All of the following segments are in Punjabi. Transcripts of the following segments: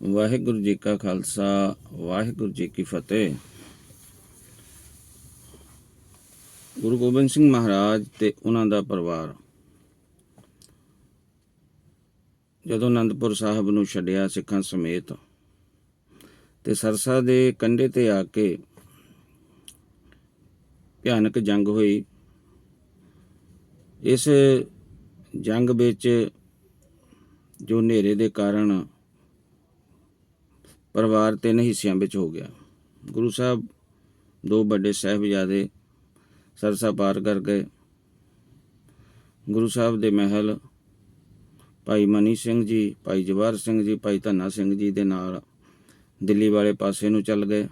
ਵਾਹਿਗੁਰੂ ਜੀ ਕਾ ਖਾਲਸਾ, ਵਾਹਿਗੁਰੂ ਜੀ ਕੀ ਫਤਿਹ। ਗੁਰੂ ਗੋਬਿੰਦ ਸਿੰਘ ਮਹਾਰਾਜ ਤੇ ਉਹਨਾਂ ਦਾ ਪਰਿਵਾਰ। ਜਦੋਂ ਅਨੰਦਪੁਰ ਸਾਹਿਬ ਨੂੰ ਛੱਡਿਆ ਸਿੱਖਾਂ ਸਮੇਤ ਤੇ ਸਰਸਾ ਦੇ ਕੰਢੇ ਤੇ ਆ ਕੇ ਭਿਆਨਕ ਜੰਗ ਹੋਈ, ਇਸ ਜੰਗ ਵਿੱਚ ਜੋ ਹਨੇਰੇ ਦੇ ਕਾਰਨ ਪਰਿਵਾਰ ਤਿੰਨ ਹਿੱਸਿਆਂ ਵਿੱਚ ਹੋ ਗਿਆ। ਗੁਰੂ ਸਾਹਿਬ ਦੋ ਵੱਡੇ ਸਾਹਿਬਜ਼ਾਦੇ ਸਰਸਾ ਪਾਰ ਕਰ ਗਏ। ਗੁਰੂ ਸਾਹਿਬ ਦੇ ਮਹਿਲ ਭਾਈ ਮਨੀ ਸਿੰਘ ਜੀ, ਭਾਈ ਜਵਾਰ ਸਿੰਘ ਜੀ, ਭਾਈ ਧੰਨਾ ਸਿੰਘ ਜੀ ਦੇ ਨਾਲ ਦਿੱਲੀ ਵਾਲੇ ਪਾਸੇ ਨੂੰ ਚੱਲ ਗਏ।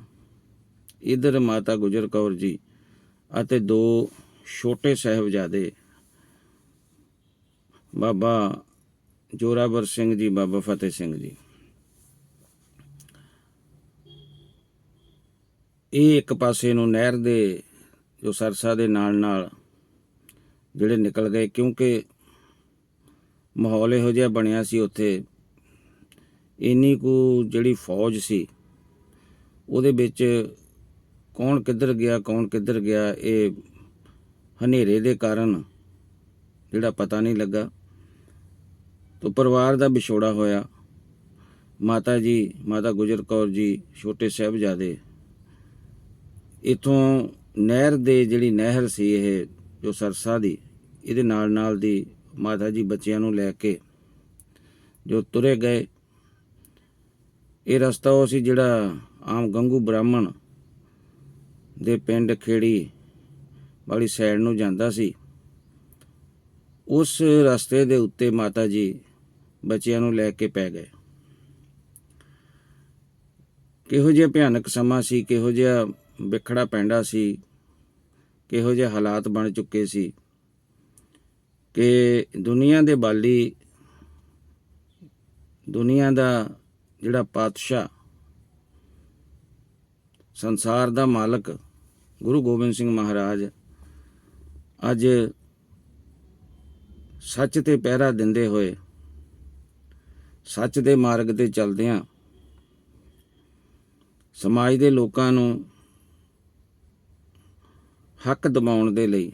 ਇਧਰ ਮਾਤਾ ਗੁਜਰ ਕੌਰ ਜੀ ਅਤੇ ਦੋ ਛੋਟੇ ਸਾਹਿਬਜ਼ਾਦੇ ਬਾਬਾ ਜੋਰਾਵਰ ਸਿੰਘ ਜੀ, ਬਾਬਾ ਫਤਿਹ ਸਿੰਘ ਜੀ। ਇਹ ਇੱਕ ਪਾਸੇ ਨੂੰ ਨਹਿਰ ਦੇ, ਜੋ ਸਰਸਾ ਦੇ ਨਾਲ ਨਾਲ ਜਿਹੜੇ ਨਿਕਲ ਗਏ, ਕਿਉਂਕਿ ਮਾਹੌਲ ਇਹੋ ਜਿਹਾ ਬਣਿਆ ਸੀ ਉੱਥੇ। ਇੰਨੀ ਕੁ ਜਿਹੜੀ ਫੌਜ ਸੀ, ਉਹਦੇ ਵਿੱਚ ਕੌਣ ਕਿੱਧਰ ਗਿਆ, ਕੌਣ ਕਿੱਧਰ ਗਿਆ, ਇਹ ਹਨੇਰੇ ਦੇ ਕਾਰਨ ਜਿਹੜਾ ਪਤਾ ਨਹੀਂ ਲੱਗਾ। ਤੋ ਪਰਿਵਾਰ ਦਾ ਵਿਛੋੜਾ ਹੋਇਆ। ਮਾਤਾ ਜੀ, ਮਾਤਾ ਗੁਜਰ ਕੌਰ ਜੀ, ਛੋਟੇ ਸਾਹਿਬਜ਼ਾਦੇ ਇਥੋਂ ਨਹਿਰ ਦੇ ਜਿਹੜੀ ਨਹਿਰ ਸੀ ਇਹ, ਜੋ ਸਰਸਾ ਦੀ, ਇਹਦੇ ਨਾਲ ਨਾਲ ਦੀ ਮਾਤਾ ਜੀ ਬੱਚਿਆਂ ਨੂੰ ਲੈ ਕੇ ਜੋ ਤੁਰੇ ਗਏ। ਇਹ ਰਸਤਾ ਉਹ ਸੀ ਜਿਹੜਾ ਆਮ ਗੰਗੂ ਬ੍ਰਾਹਮਣ ਦੇ ਪਿੰਡ ਖੇੜੀ ਵਾਲੀ ਸਾਈਡ ਨੂੰ ਜਾਂਦਾ ਸੀ। ਉਸ ਰਸਤੇ ਦੇ ਉੱਤੇ ਮਾਤਾ ਜੀ ਬੱਚਿਆਂ ਨੂੰ ਲੈ ਕੇ ਪੈ ਗਏ। ਕਿਹੋ ਜਿਹਾ ਭਿਆਨਕ ਸਮਾਂ ਸੀ, ਕਿਹੋ ਜਿਹਾ ਵਿਖੜਾ ਪੈਂਦਾ ਸੀ, ਕਿਹੋ ਜਿਹੇ ਹਾਲਾਤ ਬਣ ਚੁੱਕੇ ਸੀ ਕਿ ਦੁਨੀਆ ਦੇ ਬਾਲੀ, ਦੁਨੀਆ ਦਾ ਜਿਹੜਾ ਪਾਤਸ਼ਾਹ, ਸੰਸਾਰ ਦਾ ਮਾਲਕ ਗੁਰੂ ਗੋਬਿੰਦ ਸਿੰਘ ਮਹਾਰਾਜ ਅੱਜ ਸੱਚ ਤੇ ਪਹਿਰਾ ਦਿੰਦੇ ਹੋਏ, ਸੱਚ ਦੇ ਮਾਰਗ ਤੇ ਚੱਲਦਿਆਂ ਸਮਾਜ ਦੇ ਲੋਕਾਂ ਨੂੰ ਹੱਕ ਦਬਾਉਣ ਦੇ ਲਈ,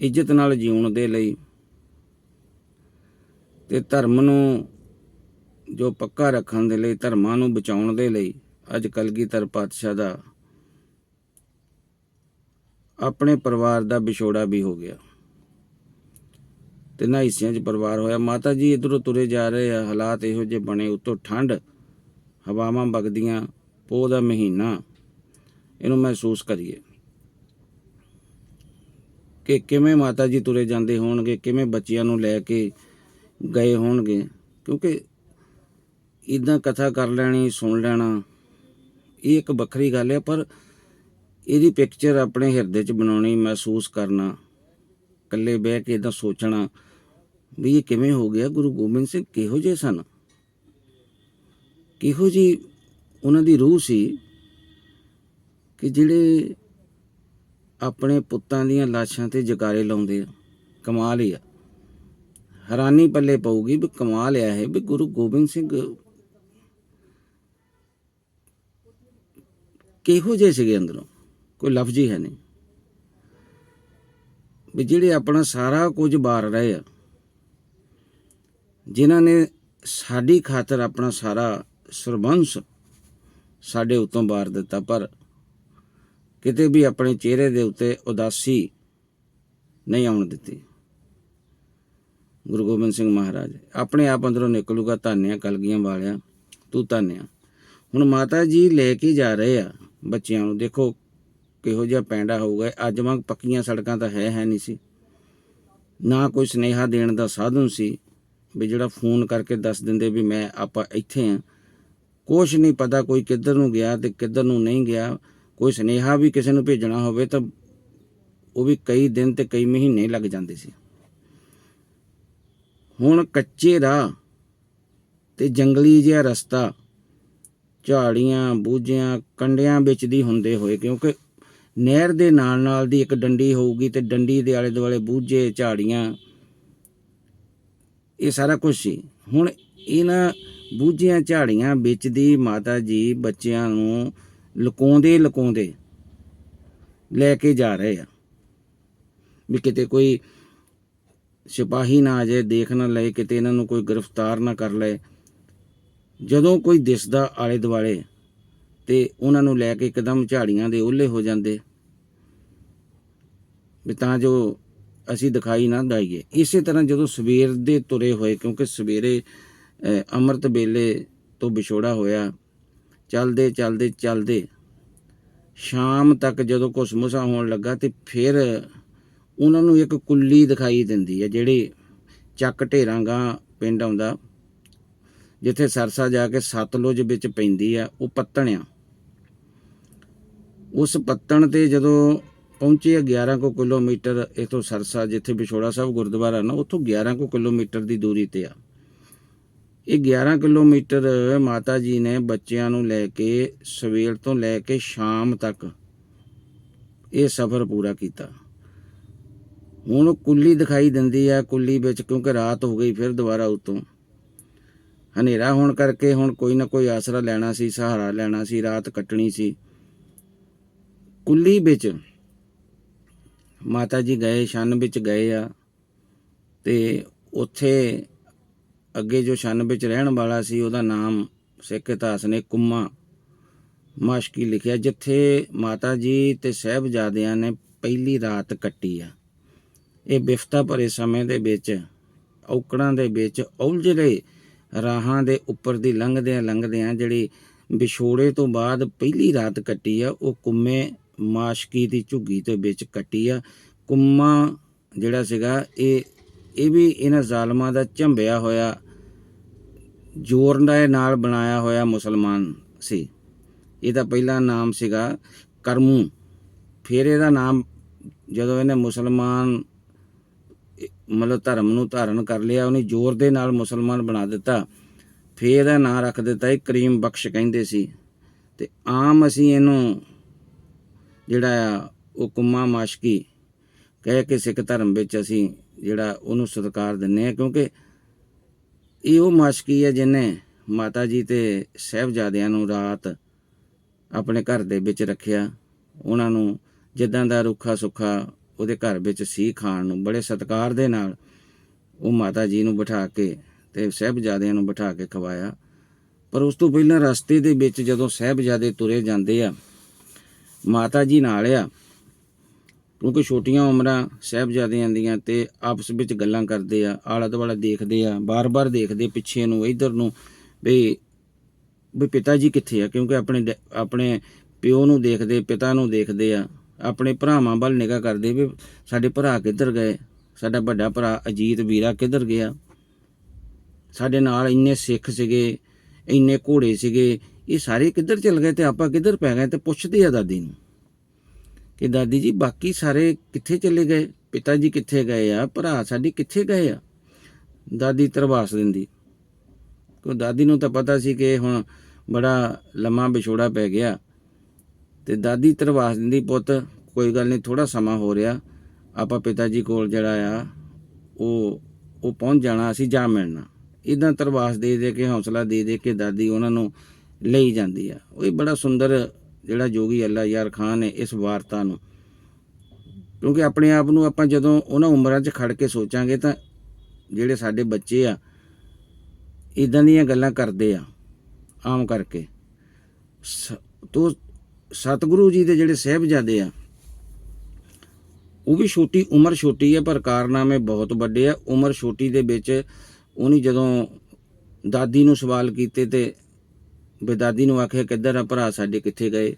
ਇੱਜ਼ਤ ਨਾਲ ਜਿਉਣ ਦੇ ਲਈ ਤੇ ਧਰਮ ਨੂੰ ਜੋ ਪੱਕਾ ਰੱਖਣ ਦੇ ਲਈ, ਧਰਮਾਂ ਨੂੰ ਬਚਾਉਣ ਦੇ ਲਈ ਅੱਜ ਕਲਗੀਧਰ ਪਾਤਸ਼ਾਹ ਦਾ ਆਪਣੇ ਪਰਿਵਾਰ ਦਾ ਵਿਛੋੜਾ ਵੀ ਹੋ ਗਿਆ। ਤਿੰਨਾਂ ਹਿੱਸਿਆਂ 'ਚ ਪਰਿਵਾਰ ਹੋਇਆ। ਮਾਤਾ ਜੀ ਇਧਰੋਂ ਤੁਰੇ ਜਾ ਰਹੇ ਆ। ਹਾਲਾਤ ਇਹੋ ਜਿਹੇ ਬਣੇ। ਉਤੋਂ ਠੰਡ ਹਵਾਵਾਂ ਵਗਦੀਆਂ। ਪੋਹ ਦਾ ਮਹੀਨਾ। ਇਹਨੂੰ ਮਹਿਸੂਸ ਕਰੀਏ। ਕਿ ਕਿਵੇਂ ਮਾਤਾ ਜੀ ਤੁਰੇ ਜਾਂਦੇ ਹੋਣਗੇ, ਕਿਵੇਂ ਬੱਚਿਆਂ ਨੂੰ ਲੈ ਕੇ ਗਏ ਹੋਣਗੇ। ਕਿਉਂਕਿ ਇਦਾਂ ਕਥਾ ਕਰ ਲੈਣੀ, ਸੁਣ ਲੈਣਾ, ਇਹ ਇੱਕ ਵੱਖਰੀ ਗੱਲ ਹੈ, ਪਰ ਇਹਦੀ ਪਿਕਚਰ ਆਪਣੇ ਹਿਰਦੇ 'ਚ ਬਣਾਉਣੀ, ਮਹਿਸੂਸ ਕਰਨਾ, ਇਕੱਲੇ ਬਹਿ ਕੇ ਇਦਾਂ ਸੋਚਣਾ ਵੀ ਇਹ ਕਿਵੇਂ ਹੋ ਗਿਆ? ਗੁਰੂ ਗੋਬਿੰਦ ਸਿੰਘ ਕਿਹੋ ਜਿਹੇ ਸਨ? ਕਿਹੋ ਜੀ ਉਹਨਾਂ ਦੀ ਰੂਹ ਸੀ? ਕਿ ਜਿਹੜੇ ਆਪਣੇ ਪੁੱਤਾਂ ਦੀਆਂ ਲਾਸ਼ਾਂ ਤੇ ਜਕਾਰੇ ਲਾਉਂਦੇ ਆ, ਕਮਾਲ ਹੀ ਆ। ਹੈਰਾਨੀ ਪੱਲੇ ਪਊਗੀ ਵੀ ਕਮਾਲ ਆ ਹੈ ਵੀ ਗੁਰੂ ਗੋਬਿੰਦ ਸਿੰਘ ਕਿਹੋ ਜਿਹੇ ਸੀਗੇ ਅੰਦਰੋਂ? ਕੋਈ ਲਫ਼ਜ਼ ਹੀ ਹੈ ਨਹੀਂ। ਵੀ ਜਿਹੜੇ ਆਪਣਾ ਸਾਰਾ ਕੁਝ ਬਾਰ ਰਹੇ ਆ, ਜਿਨ੍ਹਾਂ ਨੇ ਸਾਡੀ ਖਾਤਰ ਆਪਣਾ ਸਾਰਾ ਸਰਬੰਸ ਸਾਡੇ ਉਤੋਂ ਬਾਰ ਦਿੱਤਾ, ਪਰ ਕਿਤੇ ਵੀ ਆਪਣੇ ਚਿਹਰੇ ਦੇ ਉੱਤੇ ਉਦਾਸੀ ਨਹੀਂ ਆਉਣ ਦਿੱਤੀ। ਗੁਰੂ ਗੋਬਿੰਦ ਸਿੰਘ ਮਹਾਰਾਜ, ਆਪਣੇ ਆਪ ਅੰਦਰੋਂ ਨਿਕਲੂਗਾ, ਧਾਨਿਆ ਕਲਗੀਆਂ ਵਾਲਿਆਂ, ਤੂੰ ਧਾਨਿਆ। ਹੁਣ ਮਾਤਾ ਜੀ ਲੈ ਕੇ ਜਾ ਰਹੇ ਆ ਬੱਚਿਆਂ ਨੂੰ, ਦੇਖੋ ਕਿਹੋ ਜਿਹਾ ਪੈਂਡਾ ਹੋਊਗਾ, ਅੱਜ ਵਾਂਗ ਪੱਕੀਆਂ ਸੜਕਾਂ ਤਾਂ ਹੈ ਹੈ ਨਹੀਂ ਸੀ। ਨਾ ਕੋਈ ਸਨੇਹਾ ਦੇਣ ਦਾ ਸਾਧਨ ਸੀ ਵੀ ਜਿਹੜਾ ਫੋਨ ਕਰਕੇ ਦੱਸ ਦਿੰਦੇ ਵੀ ਮੈਂ, ਆਪਾਂ ਇੱਥੇ ਆ। ਕੁਛ ਨਹੀਂ ਪਤਾ ਕੋਈ ਕਿੱਧਰ ਨੂੰ ਗਿਆ ਤੇ ਕਿੱਧਰ ਨੂੰ ਨਹੀਂ ਗਿਆ। ਕੋਈ ਸਨੇਹਾ ਵੀ ਕਿਸੇ ਨੂੰ ਭੇਜਣਾ ਹੋਵੇ ਤਾਂ ਉਹ ਵੀ ਕਈ ਦਿਨ ਤੇ ਕਈ ਮਹੀਨੇ ਲੱਗ ਜਾਂਦੇ ਸੀ। ਹੁਣ ਕੱਚੇ ਰਾਹ ਤੇ ਜੰਗਲੀ ਜਿਹਾ ਰਸਤਾ, ਝਾੜੀਆਂ, ਬੂਝਿਆਂ, ਕੰਡਿਆਂ ਵਿੱਚ ਦੀ ਹੁੰਦੇ ਹੋਏ, ਕਿਉਂਕਿ ਨਹਿਰ ਦੇ ਨਾਲ ਨਾਲ ਦੀ ਇੱਕ ਡੰਡੀ ਹੋਊਗੀ ਤੇ ਡੰਡੀ ਦੇ ਆਲੇ ਦੁਆਲੇ ਬੂਝੇ, ਝਾੜੀਆਂ, ਇਹ ਸਾਰਾ ਕੁਝ ਸੀ। ਹੁਣ ਇਹਨਾਂ ਬੂਝੀਆਂ, ਝਾੜੀਆਂ ਵਿੱਚ ਦੀ ਮਾਤਾ ਜੀ ਬੱਚਿਆਂ ਨੂੰ ਲੁਕਾਉਂਦੇ ਲੁਕਾਉਂਦੇ ਲੈ ਕੇ ਜਾ ਰਹੇ ਆ। ਵੀ ਕਿਤੇ ਕੋਈ ਸਿਪਾਹੀ ਨਾ ਆ ਜਾਏ, ਦੇਖ ਨਾ ਲਏ, ਕਿਤੇ ਇਹਨਾਂ ਨੂੰ ਕੋਈ ਗ੍ਰਿਫਤਾਰ ਨਾ ਕਰ ਲਏ। ਜਦੋਂ ਕੋਈ ਦਿਸਦਾ ਆਲੇ ਦੁਆਲੇ ਤੇ ਉਹਨਾਂ ਨੂੰ ਲੈ ਕੇ ਇੱਕਦਮ ਝਾੜੀਆਂ ਦੇ ਓਲੇ ਹੋ ਜਾਂਦੇ, ਵੀ ਤਾਂ ਜੋ ਅਸੀਂ ਦਿਖਾਈ ਨਾ ਦਈਏ। ਇਸੇ ਤਰ੍ਹਾਂ ਜਦੋਂ ਸਵੇਰ ਦੇ ਤੁਰੇ ਹੋਏ, ਕਿਉਂਕਿ ਸਵੇਰੇ ਅੰਮ੍ਰਿਤ ਵੇਲੇ ਤੋਂ ਵਿਛੋੜਾ ਹੋਇਆ ਚੱਲਦੇ ਚੱਲਦੇ ਚੱਲਦੇ। ਸ਼ਾਮ ਤੱਕ ਜਦੋਂ ਕੁਸਮੁਸਾ ਹੋਣ ਲੱਗਾ ਤੇ ਫਿਰ ਉਹਨਾਂ ਨੂੰ ਇੱਕ ਕੁੱਲੀ ਦਿਖਾਈ ਦਿੰਦੀ ਹੈ, ਜਿਹੜੀ ਚੱਕ ਢੇਰਾਂਗਾ ਪਿੰਡ ਆਉਂਦਾ, ਜਿੱਥੇ ਸਰਸਾ ਜਾ ਕੇ ਸਤਲੁਜ ਵਿੱਚ ਪੈਂਦੀ ਆ, ਉਹ ਪੱਤਣ ਆ। ਉਸ ਪੱਤਣ ਤੇ ਜਦੋਂ ਪਹੁੰਚੇ ਆ 11 ਕੁ ਕਿਲੋਮੀਟਰ ਇਥੋਂ ਸਰਸਾ, ਜਿੱਥੇ ਵਿਛੋੜਾ ਸਾਹਿਬ ਗੁਰਦੁਆਰਾ ਨਾ, ਉੱਥੋਂ 11 ਕੁ ਕਿਲੋਮੀਟਰ ਦੀ ਦੂਰੀ ਤੇ ਆ। ਇਹ 11 ਕਿਲੋਮੀਟਰ ਮਾਤਾ ਜੀ ਨੇ ਬੱਚਿਆਂ ਨੂੰ ਲੈ ਕੇ ਸਵੇਰ ਤੋਂ ਲੈ ਕੇ ਸ਼ਾਮ ਤੱਕ ਇਹ ਸਫ਼ਰ ਪੂਰਾ ਕੀਤਾ। ਹੁਣ ਕੁੱਲੀ ਦਿਖਾਈ ਦਿੰਦੀ ਆ ਕੁੱਲੀ ਵਿੱਚ ਕਿਉਂਕਿ ਰਾਤ ਹੋ ਗਈ ਫਿਰ ਦੁਬਾਰਾ ਉਤੋਂ। ਹਨੇਰਾ ਹੋਣ ਕਰਕੇ ਹੁਣ ਕੋਈ ਨਾ ਕੋਈ ਆਸਰਾ ਲੈਣਾ ਸੀ, ਸਹਾਰਾ ਲੈਣਾ ਸੀ, ਰਾਤ ਕੱਟਣੀ ਸੀ। ਕੁੱਲੀ ਵਿੱਚ ਮਾਤਾ ਜੀ ਗਏ ਛੰਨ ਵਿੱਚ ਗਏ ਆ ਤੇ ਉੱਥੇ ਅੱਗੇ ਜੋ ਛੰਨ ਵਿੱਚ ਰਹਿਣ ਵਾਲਾ ਸੀ, ਉਹਦਾ ਨਾਮ ਸਿੱਖ ਇਤਿਹਾਸ ਨੇ ਕੁੰਮਾ। ਮਾਸ਼ਕੀ ਲਿਖਿਆ, ਜਿੱਥੇ ਮਾਤਾ ਜੀ ਤੇ ਸਹਿਬਜ਼ਾਦਿਆਂ ਨੇ ਪਹਿਲੀ ਰਾਤ ਕੱਟੀ ਆ, ਇਹ ਬਿਫਤਾ ਭਰੇ ਸਮੇਂ ਦੇ ਵਿੱਚ, ਔਕੜਾਂ ਦੇ ਵਿੱਚ ਉਲਝਲੇ ਰਾਹਾਂ ਦੇ ਉੱਪਰ ਦੀ ਲੰਘਦਿਆਂ ਲੰਘਦਿਆਂ ਜਿਹੜੀ ਵਿਛੋੜੇ ਤੋਂ ਬਾਅਦ ਪਹਿਲੀ ਰਾਤ ਕੱਟੀ ਆ, ਉਹ ਕੁੰਮੇ ਮਾਸ਼ਕੀ ਦੀ ਝੁੱਗੀ ਦੇ ਵਿੱਚ ਕੱਟੀ ਆ। ਕੁੰਮਾ ਜਿਹੜਾ ਸੀਗਾ, ਇਹ ਇਹ ਵੀ ਇਹਨਾਂ ਜ਼ਾਲਮਾਂ ਦਾ ਝੰਬਿਆ ਹੋਇਆ, ਜੋਰ ਦੇ ਨਾਲ ਬਣਾਇਆ ਹੋਇਆ ਮੁਸਲਮਾਨ ਸੀ। ਇਹਦਾ ਪਹਿਲਾ ਨਾਮ ਸੀਗਾ ਕਰਮੂ। ਫਿਰ ਇਹਦਾ ਨਾਮ ਜਦੋਂ ਇਹਨੇ ਮੁਸਲਮਾਨ, ਮਤਲਬ ਧਰਮ ਨੂੰ ਧਾਰਨ ਕਰ ਲਿਆ, ਉਹਨੇ ਜ਼ੋਰ ਦੇ ਨਾਲ ਮੁਸਲਮਾਨ ਬਣਾ ਦਿੱਤਾ। ਫੇਰ ਇਹਦਾ ਨਾਂ ਰੱਖ ਦਿੱਤਾ ਇਹ ਕਰੀਮ ਬਖਸ਼ ਕਹਿੰਦੇ ਸੀ। ਤੇ ਆਮ ਅਸੀਂ ਇਹਨੂੰ ਜਿਹੜਾ ਆ, ਉਹ ਕੁਮਾ ਮਾਸ਼ਕੀ ਕਹਿ ਕੇ ਸਿੱਖ ਧਰਮ ਵਿੱਚ ਅਸੀਂ ਜਿਹੜਾ ਉਹਨੂੰ ਸਤਿਕਾਰ ਦਿੰਨੇ ਆ ਕਿਉਂਕਿ ਇਹ ਉਹ ਮਾਸ਼ਕੀ ਹੈ ਜਿਹਨੇ ਮਾਤਾ ਜੀ ਤੇ ਸਹਿਬਜ਼ਾਦਿਆਂ ਨੂੰ ਰਾਤ ਆਪਣੇ ਘਰ ਦੇ ਵਿੱਚ ਰੱਖਿਆ। ਉਹਨਾਂ ਨੂੰ ਜਿੱਦਾਂ ਦਾ ਰੁੱਖਾ ਸੁੱਖਾ ਉਹਦੇ ਘਰ ਵਿੱਚ ਸੀ ਖਾਣ ਨੂੰ, ਬੜੇ ਸਤਿਕਾਰ ਦੇ ਨਾਲ ਉਹ ਮਾਤਾ ਜੀ ਨੂੰ ਬਿਠਾ ਕੇ ਤੇ ਸਹਿਬਜ਼ਾਦਿਆਂ ਨੂੰ ਬਿਠਾ ਕੇ ਖਵਾਇਆ। ਪਰ ਉਸ ਤੋਂ ਪਹਿਲਾਂ ਰਸਤੇ ਦੇ ਵਿੱਚ ਜਦੋਂ ਸਹਿਬਜ਼ਾਦੇ ਤੁਰੇ ਜਾਂਦੇ ਆ ਮਾਤਾ ਜੀ ਨਾਲ ਆ ਕਿਉਂਕਿ ਛੋਟੀਆਂ ਉਮਰਾਂ ਸਹਿਬਜ਼ਾਦਿਆਂ ਦੀਆਂ ਤੇ ਆਪਸ ਵਿੱਚ ਗੱਲਾਂ ਕਰਦੇ ਆ ਆਲਾ ਦੁਆਲਾ ਦੇਖਦੇ ਆ, ਬਾਰ-ਬਾਰ ਦੇਖਦੇ ਪਿੱਛੇ ਨੂੰ, ਇਧਰ ਨੂੰ, ਵੀ ਵੀ ਪਿਤਾ ਜੀ ਕਿੱਥੇ ਆ? ਕਿਉਂਕਿ ਆਪਣੇ ਡੈ- ਆਪਣੇ ਪਿਓ ਨੂੰ ਦੇਖਦੇ, ਪਿਤਾ ਨੂੰ ਦੇਖਦੇ ਆ, ਆਪਣੇ ਭਰਾਵਾਂ ਵੱਲ ਨਿਗਾਹ ਕਰਦੇ ਵੀ ਸਾਡੇ ਭਰਾ ਕਿੱਧਰ ਗਏ? ਸਾਡਾ ਵੱਡਾ ਭਰਾ ਅਜੀਤ ਵੀਰਾ ਕਿੱਧਰ ਗਿਆ? ਸਾਡੇ ਨਾਲ ਇੰਨੇ ਸਿੱਖ ਸੀਗੇ, ਇੰਨੇ ਘੋੜੇ ਸੀਗੇ, ਇਹ ਸਾਰੇ ਕਿੱਧਰ ਚਲ ਗਏ ਤੇ ਆਪਾਂ ਕਿੱਧਰ ਪੈ ਗਏ? ਤੇ ਪੁੱਛਦੇ ਆ ਦਾਦੀ ਨੂੰ। ਕਿ ਦਾਦੀ ਜੀ, ਬਾਕੀ ਸਾਰੇ ਕਿੱਥੇ ਚਲੇ ਗਏ? ਪਿਤਾ ਜੀ ਕਿੱਥੇ ਗਏ ਆ? ਭਰਾ ਸਾਡੇ ਕਿੱਥੇ ਗਏ ਆ? ਦਾਦੀ ਤਰਵਾਸ ਦਿੰਦੀ। ਕੋ ਦਾਦੀ ਨੂੰ ਤਾਂ ਪਤਾ ਸੀ ਕਿ ਹੁਣ ਬੜਾ ਲੰਮਾ ਵਿਛੋੜਾ ਪੈ ਗਿਆ। ਤੇ ਦਾਦੀ ਤਰਵਾਸ ਦਿੰਦੀ, ਪੁੱਤ, ਕੋਈ ਗੱਲ ਨਹੀਂ ਥੋੜਾ ਸਮਾਂ ਹੋ ਰਿਹਾ। ਆਪਾਂ ਪਿਤਾ ਜੀ ਕੋਲ ਜਿਹੜਾ ਆ, ਉਹ ਉਹ ਪਹੁੰਚ ਜਾਣਾ, ਅਸੀਂ ਜਾ ਮਿਲਣਾ। ਇਦਾਂ ਤਰਵਾਸ ਦੇ ਦੇ ਕੇ, ਹੌਸਲਾ ਦੇ ਦੇ ਕੇ ਦਾਦੀ ਉਹਨਾਂ ਨੂੰ ਲਈ ਜਾਂਦੀ ਆ। ਉਹ ਇਹ ਬੜਾ ਸੁੰਦਰ ਜਿਹੜਾ ਜੋਗੀ ਅੱਲਾ ਯਾਰ ਖਾਨ ਨੇ ਇਸ ਵਾਰਤਾ ਨੂੰ। ਕਿਉਂਕਿ ਆਪਣੇ ਆਪ ਨੂੰ ਆਪਾਂ ਜਦੋਂ ਉਹਨਾਂ ਉਮਰਾਂ 'ਚ ਖੜ ਕੇ ਸੋਚਾਂਗੇ ਤਾਂ ਜਿਹੜੇ ਸਾਡੇ ਬੱਚੇ ਆ ਇਦਾਂ ਦੀਆਂ ਗੱਲਾਂ ਕਰਦੇ ਆ, ਆਮ ਕਰਕੇ। ਸ- ਤੋ ਸਤਿਗੁਰੂ ਜੀ ਦੇ ਜਿਹੜੇ ਸਹਿਬਜ਼ਾਦੇ ਆ, ਉਹ ਵੀ ਛੋਟੀ, ਉਮਰ ਛੋਟੀ ਹੈ ਪਰ ਕਾਰਨਾਮੇ ਬਹੁਤ ਵੱਡੇ ਆ। ਉਮਰ ਛੋਟੀ ਦੇ ਵਿੱਚ ਉਹਨੇ ਜਦੋਂ ਦਾਦੀ ਨੂੰ ਸਵਾਲ ਕੀਤੇ ਤੇ ਵੀ ਦਾਦੀ ਨੂੰ ਆਖਿਆ ਕਿੱਧਰ ਆ ਭਰਾ, ਸਾਡੇ ਕਿੱਥੇ ਗਏ?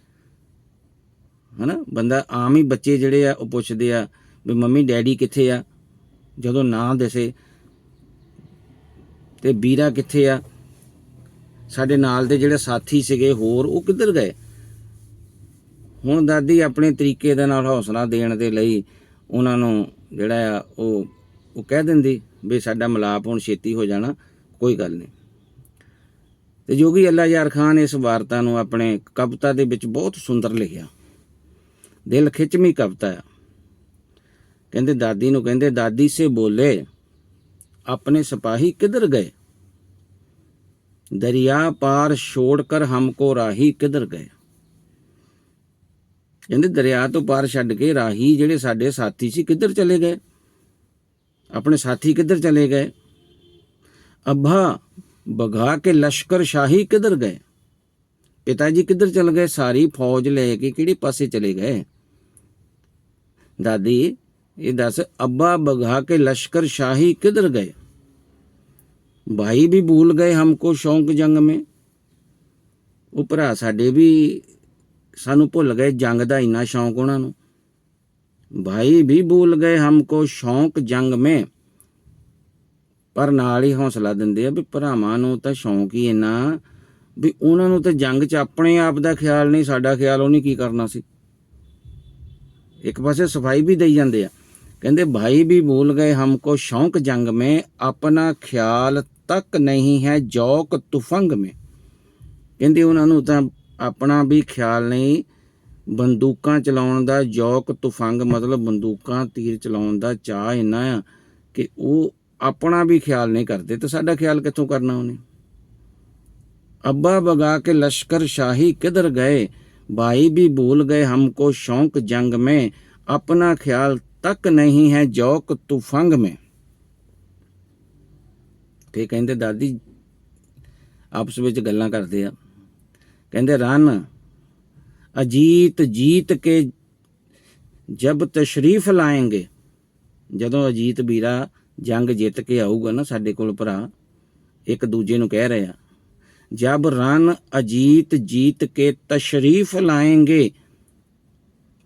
ਹਨਾ? ਬੰਦਾ ਆਮ ਹੀ ਬੱਚੇ ਜਿਹੜੇ ਆ, ਉਹ ਪੁੱਛਦੇ ਆ ਵੀ ਮੰਮੀ, ਡੈਡੀ ਕਿੱਥੇ ਆ? ਜਦੋਂ ਨਾਂ ਦਿਸੇ ਤੇ ਵੀਰਾ ਕਿੱਥੇ ਆ? ਸਾਡੇ ਨਾਲ ਦੇ ਜਿਹੜੇ ਸਾਥੀ ਸੀਗੇ ਹੋਰ, ਉਹ ਕਿੱਧਰ ਗਏ? ਹੁਣ ਦਾਦੀ ਆਪਣੇ ਤਰੀਕੇ ਦੇ ਨਾਲ ਹੌਸਲਾ ਦੇਣ ਦੇ ਲਈ ਉਹਨਾਂ ਨੂੰ ਜਿਹੜਾ ਆ, ਉਹ ਉਹ ਕਹਿ ਦਿੰਦੀ ਵੀ ਸਾਡਾ ਮਲਾਪ ਹੁਣ ਛੇਤੀ ਹੋ ਜਾਣਾ, ਕੋਈ ਗੱਲ ਨਹੀਂ। ਤੇ ਜੋਗੀ ਅੱਲਾ ਯਾਰ ਖਾਨ ਇਸ ਵਾਰਤਾ ਨੂੰ ਆਪਣੇ ਕਵਿਤਾ ਦੇ ਵਿੱਚ ਬਹੁਤ ਸੁੰਦਰ ਲਿਖਿਆ। ਦਿਲ ਖਿੱਚਮੀ ਕਵਿਤਾ ਹੈ ਕਹਿੰਦੇ ਦਾਦੀ ਨੂੰ ਕਹਿੰਦੇ, ਦਾਦੀ ਸੇ ਬੋਲੇ, ਆਪਣੇ ਸਿਪਾਹੀ ਕਿੱਧਰ ਗਏ? ਦਰਿਆ ਪਾਰ ਛੋੜ ਕਰ ਹਮਕੋ ਰਾਹੀ ਕਿੱਧਰ ਗਏ? ਕਹਿੰਦੇ ਦਰਿਆ ਤੋਂ ਪਾਰ ਛੱਡ ਕੇ ਰਾਹੀ ਜਿਹੜੇ ਸਾਡੇ ਸਾਥੀ ਸੀ ਕਿੱਧਰ ਚਲੇ ਗਏ? ਆਪਣੇ ਸਾਥੀ ਕਿੱਧਰ ਚਲੇ ਗਏ? ਅੱਭਾ ਬਗਾ ਕੇ ਲਸ਼ਕਰ ਸ਼ਾਹੀ ਕਿੱਧਰ ਗਏ? ਪਿਤਾ ਜੀ ਕਿੱਧਰ ਚਲ ਗਏ? ਸਾਰੀ ਫੌਜ ਲੈ ਕੇ ਕਿਹੜੇ ਪਾਸੇ ਚਲੇ ਗਏ? ਦਾਦੀ, ਇਹ ਦੱਸ, ਅੱਬਾ ਬਗਾ ਕੇ ਲਸ਼ਕਰ ਸ਼ਾਹੀ ਕਿੱਧਰ ਗਏ? ਭਾਈ ਵੀ ਭੁੱਲ ਗਏ ਹਮਕੋ ਸ਼ੌਂਕ ਜੰਗ ਮੇ। ਉਹ ਭਰਾ ਸਾਡੇ ਵੀ ਸਾਨੂੰ ਭੁੱਲ ਗਏ, ਜੰਗ ਦਾ ਇੰਨਾ ਸ਼ੌਂਕ ਉਹਨਾਂ ਨੂੰ। ਭਾਈ ਵੀ ਭੁੱਲ ਗਏ ਹਮਕੋ ਸ਼ੌਂਕ ਜੰਗ ਮੇ। ਪਰ ਨਾਲ ਹੀ ਹੌਸਲਾ ਦਿੰਦੇ ਆ ਵੀ ਭਰਾਵਾਂ ਨੂੰ ਤਾਂ ਸ਼ੌਂਕ ਹੀ ਇੰਨਾ ਵੀ ਉਹਨਾਂ ਨੂੰ ਤਾਂ ਜੰਗ 'ਚ ਆਪਣੇ ਆਪ ਦਾ ਖਿਆਲ ਨਹੀਂ, ਸਾਡਾ ਖਿਆਲ ਉਹਨੇ ਕੀ ਕਰਨਾ ਸੀ? ਇੱਕ ਪਾਸੇ ਸਫ਼ਾਈ ਵੀ ਦੇਈ ਜਾਂਦੇ ਆ। ਕਹਿੰਦੇ, ਭਾਈ ਵੀ ਭੁੱਲ ਗਏ, ਹਮਕੋ ਸ਼ੌਂਕ ਜੰਗ में ਆਪਣਾ ਖਿਆਲ ਤੱਕ ਨਹੀਂ ਹੈ ਜੌਕ ਤੁਫੰਗ में ਕਹਿੰਦੇ, ਉਹਨਾਂ ਨੂੰ ਤਾਂ ਆਪਣਾ ਵੀ ਖਿਆਲ ਨਹੀਂ, ਬੰਦੂਕਾਂ ਚਲਾਉਣ ਦਾ ਜੌਕ ਤੁਫੰਗ ਮਤਲਬ ਬੰਦੂਕਾਂ, ਤੀਰ ਚਲਾਉਣ ਦਾ ਚਾਹ ਇੰਨਾ ਆ ਕਿ ਉਹ ਆਪਣਾ ਵੀ ਖਿਆਲ ਨਹੀਂ ਕਰਦੇ, ਤੇ ਸਾਡਾ ਖਿਆਲ ਕਿੱਥੋਂ ਕਰਨਾ ਉਹਨੇ? ਅੱਬਾ ਬਗਾ ਕੇ ਲਸ਼ਕਰ ਸ਼ਾਹੀ ਕਿਧਰ ਗਏ? ਭਾਈ ਵੀ ਭੂਲ ਗਏ, ਹਮਕੋ ਸ਼ੌਂਕ ਜੰਗ ਮੈਂ, ਆਪਣਾ ਖਿਆਲ ਤੱਕ ਨਹੀਂ ਹੈ ਜੋਕ ਤੁਫੰਗ ਮੈਂ। ਤੇ ਕਹਿੰਦੇ, ਦਾਦੀ, ਆਪਸ ਵਿੱਚ ਗੱਲਾਂ ਕਰਦੇ ਆ। ਕਹਿੰਦੇ, ਰਨ, ਅਜੀਤ ਜੀਤ ਕੇ ਜਬ ਤਸ਼ਰੀਫ ਲਾਏਗੇ, ਜਦੋਂ ਅਜੀਤ ਵੀਰਾ ਜੰਗ ਜਿੱਤ ਕੇ ਆਊਗਾ ਨਾ ਸਾਡੇ ਕੋਲ ਭਰਾ, ਇੱਕ ਦੂਜੇ ਨੂੰ ਕਹਿ ਰਿਹਾ ਜਬ ਰਨ ਅਜੀਤ ਜੀਤ ਕੇ ਤਸ਼ਰੀਫ ਲਾਏਗੇ,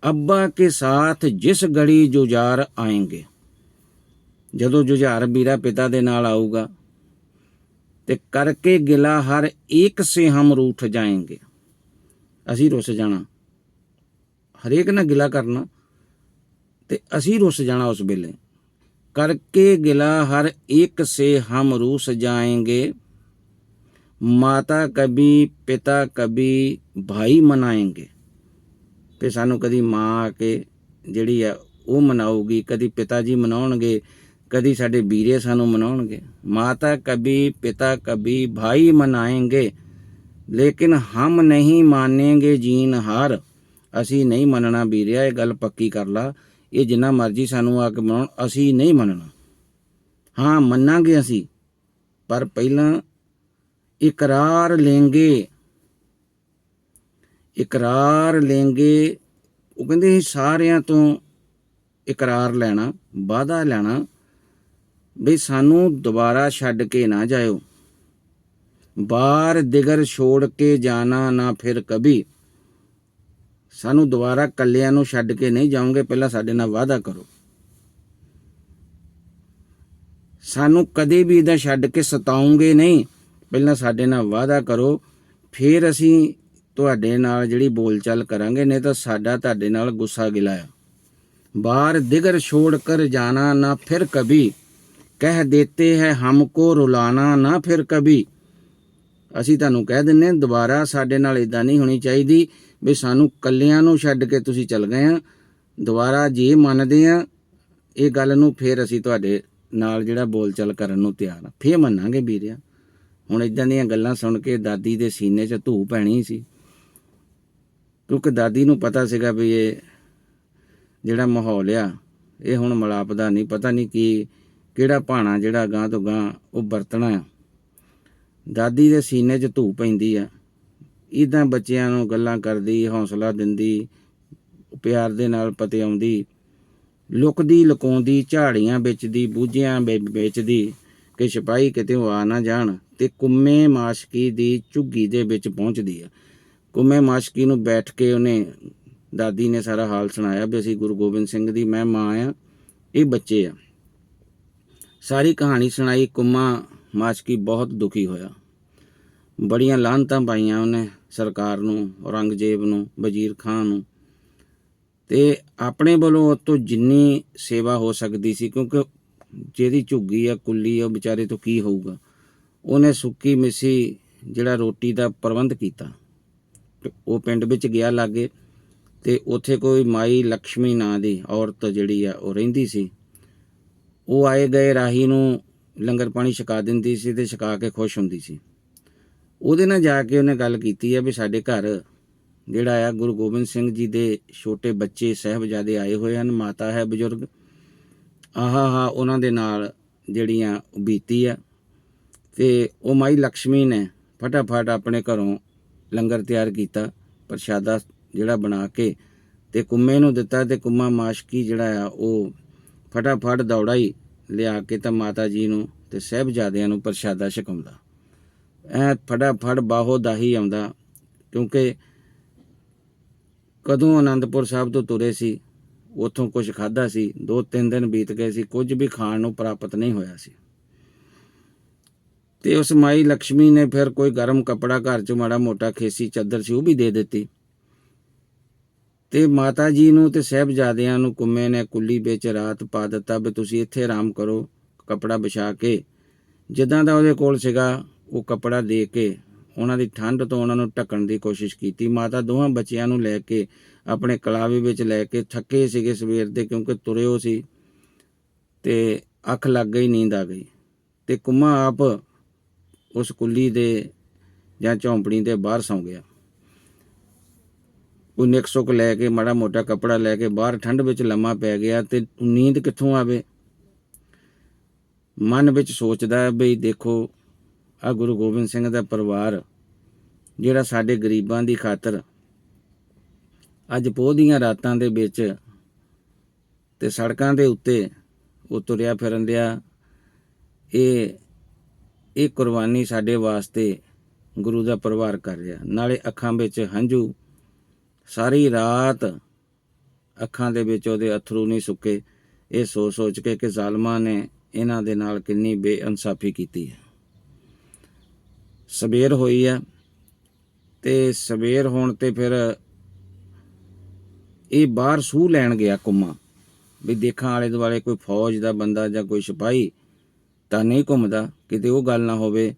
ਅੱਬਾ ਕੇ ਸਾਥ ਜਿਸ ਗੜੀ ਜੁਝਾਰ ਆਏਗੇ। ਜਦੋਂ ਜੁਝਾਰ ਵੀਰਾ ਪਿਤਾ ਦੇ ਨਾਲ ਆਊਗਾ, ਤੇ ਕਰਕੇ ਗਿਲਾ ਹਰ ਇੱਕ ਸੇ ਹਮ ਰੂਠ ਜਾਏਗੇ। ਅਸੀਂ ਰੁੱਸ ਜਾਣਾ। ਹਰੇਕ ਨਾਲ ਗਿਲਾ ਕਰਨਾ, ਤੇ ਅਸੀਂ ਰੁੱਸ ਜਾਣਾ ਉਸ ਵੇਲੇ। ਕਰਕੇ ਗਿਲਾ ਹਰ ਇੱਕ ਸੇ ਹਮ ਰੂਸ ਜਾਏਂਗੇ। ਮਾਤਾ ਕਬੀ ਪਿਤਾ ਕਬੀ ਭਾਈ ਮਨਾਏਂਗੇ। ਤੇ ਸਾਨੂੰ ਕਦੀ ਮਾਂ ਆ ਕੇ ਜਿਹੜੀ ਆ ਉਹ ਮਨਾਉਗੀ ਕਦੀ ਪਿਤਾ ਜੀ ਮਨਾਉਣਗੇ, ਕਦੀ ਸਾਡੇ ਵੀਰੇ ਸਾਨੂੰ ਮਨਾਉਣਗੇ। ਮਾਤਾ ਕਬੀ ਪਿਤਾ ਕਬੀ ਭਾਈ ਮਨਾਏਂਗੇ। ਲੇਕਿਨ ਹਮ ਨਹੀਂ ਮਾਨੇਂਗੇ ਜੀਨ ਹਾਰ। ਅਸੀਂ ਨਹੀਂ ਮੰਨਣਾ ਵੀਰਿਆ, ਇਹ ਗੱਲ ਪੱਕੀ ਕਰ ਲਾ। ਇਹ ਜਿੰਨਾ ਮਰਜ਼ੀ ਸਾਨੂੰ ਆ ਕੇ ਮਨਾਉਣ, ਅਸੀਂ ਨਹੀਂ ਮੰਨਣਾ। ਹਾਂ, ਮੰਨਾਂਗੇ ਅਸੀਂ, ਪਰ ਪਹਿਲਾਂ ਇਕਰਾਰ ਲੈਂਗੇ ਇਕਰਾਰ ਲੈਂਗੇ ਉਹ ਕਹਿੰਦੇ ਅਸੀਂ ਸਾਰਿਆਂ ਤੋਂ ਇਕਰਾਰ ਲੈਣਾ, ਵਾਅਦਾ ਲੈਣਾ, ਵੀ ਸਾਨੂੰ ਦੁਬਾਰਾ ਛੱਡ ਕੇ ਨਾ ਜਾਇਓ। ਬਾਰ ਦਿਗਰ ਛੋੜ ਕੇ ਜਾਣਾ ਨਾ ਫਿਰ ਕਭੀ। ਸਾਨੂੰ ਦੁਬਾਰਾ ਕੱਲਿਆਂ ਨੂੰ ਛੱਡ ਕੇ ਨਹੀਂ ਜਾਓਗੇ ਪਹਿਲਾਂ ਸਾਡੇ ਨਾਲ ਵਾਅਦਾ ਕਰੋ। ਸਾਨੂੰ ਕਦੇ ਵੀ ਇਹਦਾ ਛੱਡ ਕੇ ਸਤਾਉਂਗੇ ਨਹੀਂ ਪਹਿਲਾਂ ਸਾਡੇ ਨਾਲ ਵਾਅਦਾ ਕਰੋ। ਫਿਰ ਅਸੀਂ ਤੁਹਾਡੇ ਨਾਲ ਜਿਹੜੀ ਬੋਲਚਾਲ ਕਰਾਂਗੇ ਨਹੀਂ ਤਾਂ ਸਾਡਾ ਤੁਹਾਡੇ ਨਾਲ ਗੁੱਸਾ ਗਿਲਾਇਆ। ਬਾਹਰ ਦਿਗਰ ਛੋੜ ਕਰ ਜਾਣਾ ਨਾ ਫਿਰ ਕਭੀ। ਕਹਿ ਦੇਤੇ ਹੈ ਹਮਕੋ ਰੁਲਾਣਾ ਨਾ ਫਿਰ ਕਭੀ। ਅਸੀਂ ਤੁਹਾਨੂੰ ਕਹਿ ਦਿੰਨੇ ਹਾਂ, ਦੁਬਾਰਾ ਸਾਡੇ ਨਾਲ ਇਦਾਂ ਨਹੀਂ ਹੋਣੀ ਚਾਹੀਦੀ। ਵੀ ਸਾਨੂੰ ਕੱਲਿਆਂ ਨੂੰ ਛੱਡ ਕੇ ਤੁਸੀਂ ਚੱਲ ਗਏ ਆ। ਦੁਬਾਰਾ ਜੇ ਮੰਨਦੇ ਆ, ਇਹ ਗੱਲ ਨੂੰ ਫਿਰ ਅਸੀਂ ਤੁਹਾਡੇ ਨਾਲ ਜਿਹੜਾ ਬੋਲਚਾਲ ਕਰਨ ਨੂੰ ਤਿਆਰ ਆ। ਫੇਰ ਮੰਨਾਂਗੇ ਵੀਰਿਆ ਹੁਣ ਇਦਾਂ ਦੀਆਂ ਗੱਲਾਂ ਸੁਣ ਕੇ ਦਾਦੀ ਦੇ ਸੀਨੇ 'ਚ ਧੂ ਪੈਣੀ ਸੀ। ਕਿਉਂਕਿ ਦਾਦੀ ਨੂੰ ਪਤਾ ਸੀਗਾ ਵੀ ਇਹ ਜਿਹੜਾ ਮਾਹੌਲ ਆ, ਇਹ ਹੁਣ ਮਲਾਪ ਦਾ ਨਹੀਂ। ਪਤਾ ਨਹੀਂ ਕੀ, ਕਿਹੜਾ ਭਾਣਾ ਜਿਹੜਾ ਗਾਂ ਤੋਂ ਗਾਂ ਉਹ ਵਰਤਣਾ ਆ। ਦਾਦੀ ਦੇ ਸੀਨੇ 'ਚ ਧੂ ਪੈਂਦੀ ਆ। ਇਦਾਂ ਬੱਚਿਆਂ ਨੂੰ ਗੱਲਾਂ ਕਰਦੀ, ਹੌਸਲਾ ਦਿੰਦੀ, ਪਿਆਰ ਦੇ ਨਾਲ ਪਤੇ ਆਉਂਦੀ ਲੁਕਦੀ, ਲੁਕਾਉਂਦੀ, ਝਾੜੀਆਂ ਵੇਚਦੀ, ਬੂਝਿਆਂ ਵਿੱਚ ਵੇਚਦੀ, ਕਿ ਸਿਪਾਹੀ ਕਿਤੇ ਉਹ ਆ ਨਾ ਜਾਣ ਤੇ ਕੁੰਮੇ ਮਾਸ਼ਕੀ ਦੀ ਝੁੱਗੀ ਦੇ ਵਿੱਚ ਪਹੁੰਚਦੀ ਆ। ਕੁੰਮੇ ਮਾਸ਼ਕੀ ਨੂੰ ਬੈਠ ਕੇ ਉਹਨੇ, ਦਾਦੀ ਨੇ ਸਾਰਾ ਹਾਲ ਸੁਣਾਇਆ ਵੀ ਅਸੀਂ ਗੁਰੂ ਗੋਬਿੰਦ ਸਿੰਘ ਦੀ ਮੈਂ ਮਾਂ ਆ, ਇਹ ਬੱਚੇ ਆ। ਸਾਰੀ ਕਹਾਣੀ ਸੁਣਾਈ ਕੁੰਮਾ ਮਾਸ਼ਕੀ ਬਹੁਤ ਦੁਖੀ ਹੋਇਆ। ਬੜੀਆਂ ਲਾਹਨਤਾਂ ਪਾਈਆਂ ਉਹਨੇ। ਸਰਕਾਰ ਨੂੰ, ਔਰੰਗਜ਼ੇਬ ਨੂੰ, ਵਜ਼ੀਰ ਖਾਨ ਨੂੰ। ਤੇ ਆਪਣੇ ਵੱਲੋਂ ਉਹ ਤੋਂ ਜਿੰਨੀ ਸੇਵਾ ਹੋ ਸਕਦੀ ਸੀ, ਕਿਉਂਕਿ ਜਿਹਦੀ ਝੁੱਗੀ ਆ, ਕੁੱਲੀ ਆ, ਉਹ ਵਿਚਾਰੇ ਤੋਂ ਕੀ ਹੋਊਗਾ? ਉਹਨੇ ਸੁੱਕੀ ਮਿੱਸੀ ਜਿਹੜਾ ਰੋਟੀ ਦਾ ਪ੍ਰਬੰਧ ਕੀਤਾ। ਉਹ ਪਿੰਡ ਵਿੱਚ ਗਿਆ ਲਾਗੇ ਤੇ ਉੱਥੇ ਕੋਈ ਮਾਈ ਲక్ష్ਮੀ ਨਾਂ ਦੀ ਔਰਤ ਜਿਹੜੀ ਆ, ਉਹ ਰਹਿੰਦੀ ਸੀ। ਉਹ ਆਏ ਗਏ ਰਾਹੀ ਨੂੰ ਲੰਗਰ ਪਾਣੀ ਛਕਾ ਦਿੰਦੀ ਸੀ ਤੇ ਛਕਾ ਕੇ ਖੁਸ਼ ਹੁੰਦੀ ਸੀ। ਉਹਦੇ ਨਾਲ ਜਾ ਕੇ ਉਹਨੇ ਗੱਲ ਕੀਤੀ ਹੈ ਵੀ ਸਾਡੇ ਘਰ ਜਿਹੜਾ ਆ ਗੁਰੂ ਗੋਬਿੰਦ ਸਿੰਘ ਜੀ ਦੇ ਛੋਟੇ ਬੱਚੇ ਸਹਿਬਜ਼ਾਦੇ ਆਏ ਹੋਏ ਹਨ, ਮਾਤਾ ਹੈ ਬਜ਼ੁਰਗ। ਆਹਾ ਹਾ, ਉਹਨਾਂ ਦੇ ਨਾਲ ਜਿਹੜੀਆਂ ਬੀਤੀ ਆ। ਤੇ ਉਹ ਮਾਈ ਲక్ష్ਮੀ ਨੇ ਫਟਾਫਟ ਆਪਣੇ ਘਰੋਂ ਲੰਗਰ ਤਿਆਰ ਕੀਤਾ, ਪ੍ਰਸ਼ਾਦਾ ਜਿਹੜਾ ਬਣਾ ਕੇ ਤੇ ਕੁੰਮੇ ਨੂੰ ਦਿੱਤਾ ਤੇ ਕੁੰਮਾ ਮਾਸ਼ਕੀ ਜਿਹੜਾ ਆ ਉਹ ਫਟਾਫਟ ਦੌੜਾਈ ਲਿਆ ਕੇ ਤਾਂ ਮਾਤਾ ਜੀ ਨੂੰ ਤੇ ਸਹਿਬਜ਼ਾਦਿਆਂ ਨੂੰ ਪ੍ਰਸ਼ਾਦਾ ਛਕਾਉਂਦਾ। ਐ ਫਟਾਫਟ ਬਾਹੋ ਦਾਹੀ ਆਉਂਦਾ, ਕਿਉਂਕਿ ਕਦੋਂ ਅਨੰਦਪੁਰ ਸਾਹਿਬ ਤੋਂ ਤੁਰੇ ਸੀ, ਉਥੋਂ ਕੁਝ ਖਾਦਾ ਸੀ, ਦੋ ਤਿੰਨ ਦਿਨ ਬੀਤ ਗਏ ਸੀ, ਕੁਝ ਵੀ ਖਾਣ ਨੂੰ ਪ੍ਰਾਪਤ ਨਹੀਂ ਹੋਇਆ ਸੀ। ਤੇ ਉਸ ਮਾਈ ਲక్ష్ਮੀ ਨੇ ਫਿਰ ਕੋਈ ਗਰਮ ਕਪੜਾ ਘਰ ਚ ਮਾੜਾ ਮੋਟਾ ਖੇਸੀ ਚਾਦਰ ਸੀ, ਉਹ ਵੀ ਦੇ ਦਿੱਤੀ। ਤੇ ਮਾਤਾ ਜੀ ਨੂੰ ਤੇ ਸਹਿਬਜ਼ਾਦਿਆਂ ਨੂੰ ਕੁੰਮੇ ਨੇ ਕੁੱਲੀ ਵਿੱਚ ਰਾਤ ਪਾ ਦਿੱਤਾ ਵੀ ਤੁਸੀਂ ਇੱਥੇ ਆਰਾਮ ਕਰੋ, ਕਪੜਾ ਵਿਛਾ ਕੇ, ਜਿੱਦਾਂ ਦਾ ਉਹਦੇ ਕੋਲ ਸੀਗਾ ਉਹ ਕਪੜਾ ਦੇ ਕੇ ਉਹਨਾਂ ਦੀ ਠੰਡ ਤੋਂ ਉਹਨਾਂ ਨੂੰ ਢੱਕਣ ਦੀ ਕੋਸ਼ਿਸ਼ ਕੀਤੀ। ਮਾਤਾ ਦੋਹਾਂ ਬੱਚਿਆਂ ਨੂੰ ਲੈ ਕੇ, ਆਪਣੇ ਕਲਾਵੇ ਵਿੱਚ ਲੈ ਕੇ ਥੱਕੇ ਸੀਗੇ ਸਵੇਰ ਦੇ ਕਿਉਂਕਿ ਤੁਰਿਓ ਸੀ ਤੇ ਅੱਖ ਲੱਗ ਗਈ, ਨੀਂਦ ਆ ਗਈ। ਤੇ ਕੁੰਮਾ ਆਪ ਉਸ ਕੁੱਲੀ ਦੇ ਜਾਂ ਝੌਂਪੜੀ ਦੇ ਬਾਹਰ ਸੌਂ ਗਿਆ। ਉਹ ਨਿਕ ਲੈ ਕੇ, ਮਾੜਾ ਮੋਟਾ ਕੱਪੜਾ ਲੈ ਕੇ ਬਾਹਰ ਠੰਡ ਵਿੱਚ ਲੰਮਾ ਪੈ ਗਿਆ ਤੇ ਨੀਂਦ ਕਿੱਥੋਂ ਆਵੇ? ਮਨ ਵਿੱਚ ਸੋਚਦਾ ਬਈ ਦੇਖੋ ਆ ਗੁਰੂ ਗੋਬਿੰਦ ਸਿੰਘ ਦਾ ਪਰਿਵਾਰ, ਜਿਹੜਾ ਸਾਡੇ ਗਰੀਬਾਂ ਦੀ ਖਾਤਰ ਅੱਜ ਪੋਹ ਦੀਆਂ ਰਾਤਾਂ ਦੇ ਵਿੱਚ ਤੇ ਸੜਕਾਂ ਦੇ ਉੱਤੇ ਉਹ ਤੁਰਿਆ ਫਿਰਨ ਦਿਆ ਇਹ ਇਹ ਕੁਰਬਾਨੀ ਸਾਡੇ ਵਾਸਤੇ ਗੁਰੂ ਦਾ ਪਰਿਵਾਰ ਕਰ ਰਿਹਾ। ਨਾਲੇ ਅੱਖਾਂ ਵਿੱਚ ਹੰਝੂ, ਸਾਰੀ ਰਾਤ ਅੱਖਾਂ ਦੇ ਵਿੱਚ ਉਹਦੇ ਅਥਰੂ ਨਹੀਂ ਸੁੱਕੇ। ਇਹ ਸੋਚ ਸੋਚ ਕੇ ਕਿ ਜ਼ਾਲਮਾਂ ਨੇ ਇਹਨਾਂ ਦੇ ਨਾਲ ਕਿੰਨੀ ਬੇਇਨਸਾਫੀ ਕੀਤੀ ਹੈ। ਸਵੇਰ ਹੋਈ ਆ ਤੇ ਸਵੇਰ ਹੋਣ ਤੇ ਫਿਰ ਇਹ ਬਾਹਰ ਸੂਹ ਲੈਣ ਗਿਆ ਕੁੰਮਾ ਵੀ ਦੇਖਾਂ ਆਲੇ ਦੁਆਲੇ ਕੋਈ ਫੌਜ ਦਾ ਬੰਦਾ ਜਾਂ ਕੋਈ ਸਿਪਾਹੀ ਤਾਂ ਨਹੀਂ ਘੁੰਮਦਾ, ਕਿਤੇ ਉਹ ਗੱਲ ਨਾ ਹੋਵੇ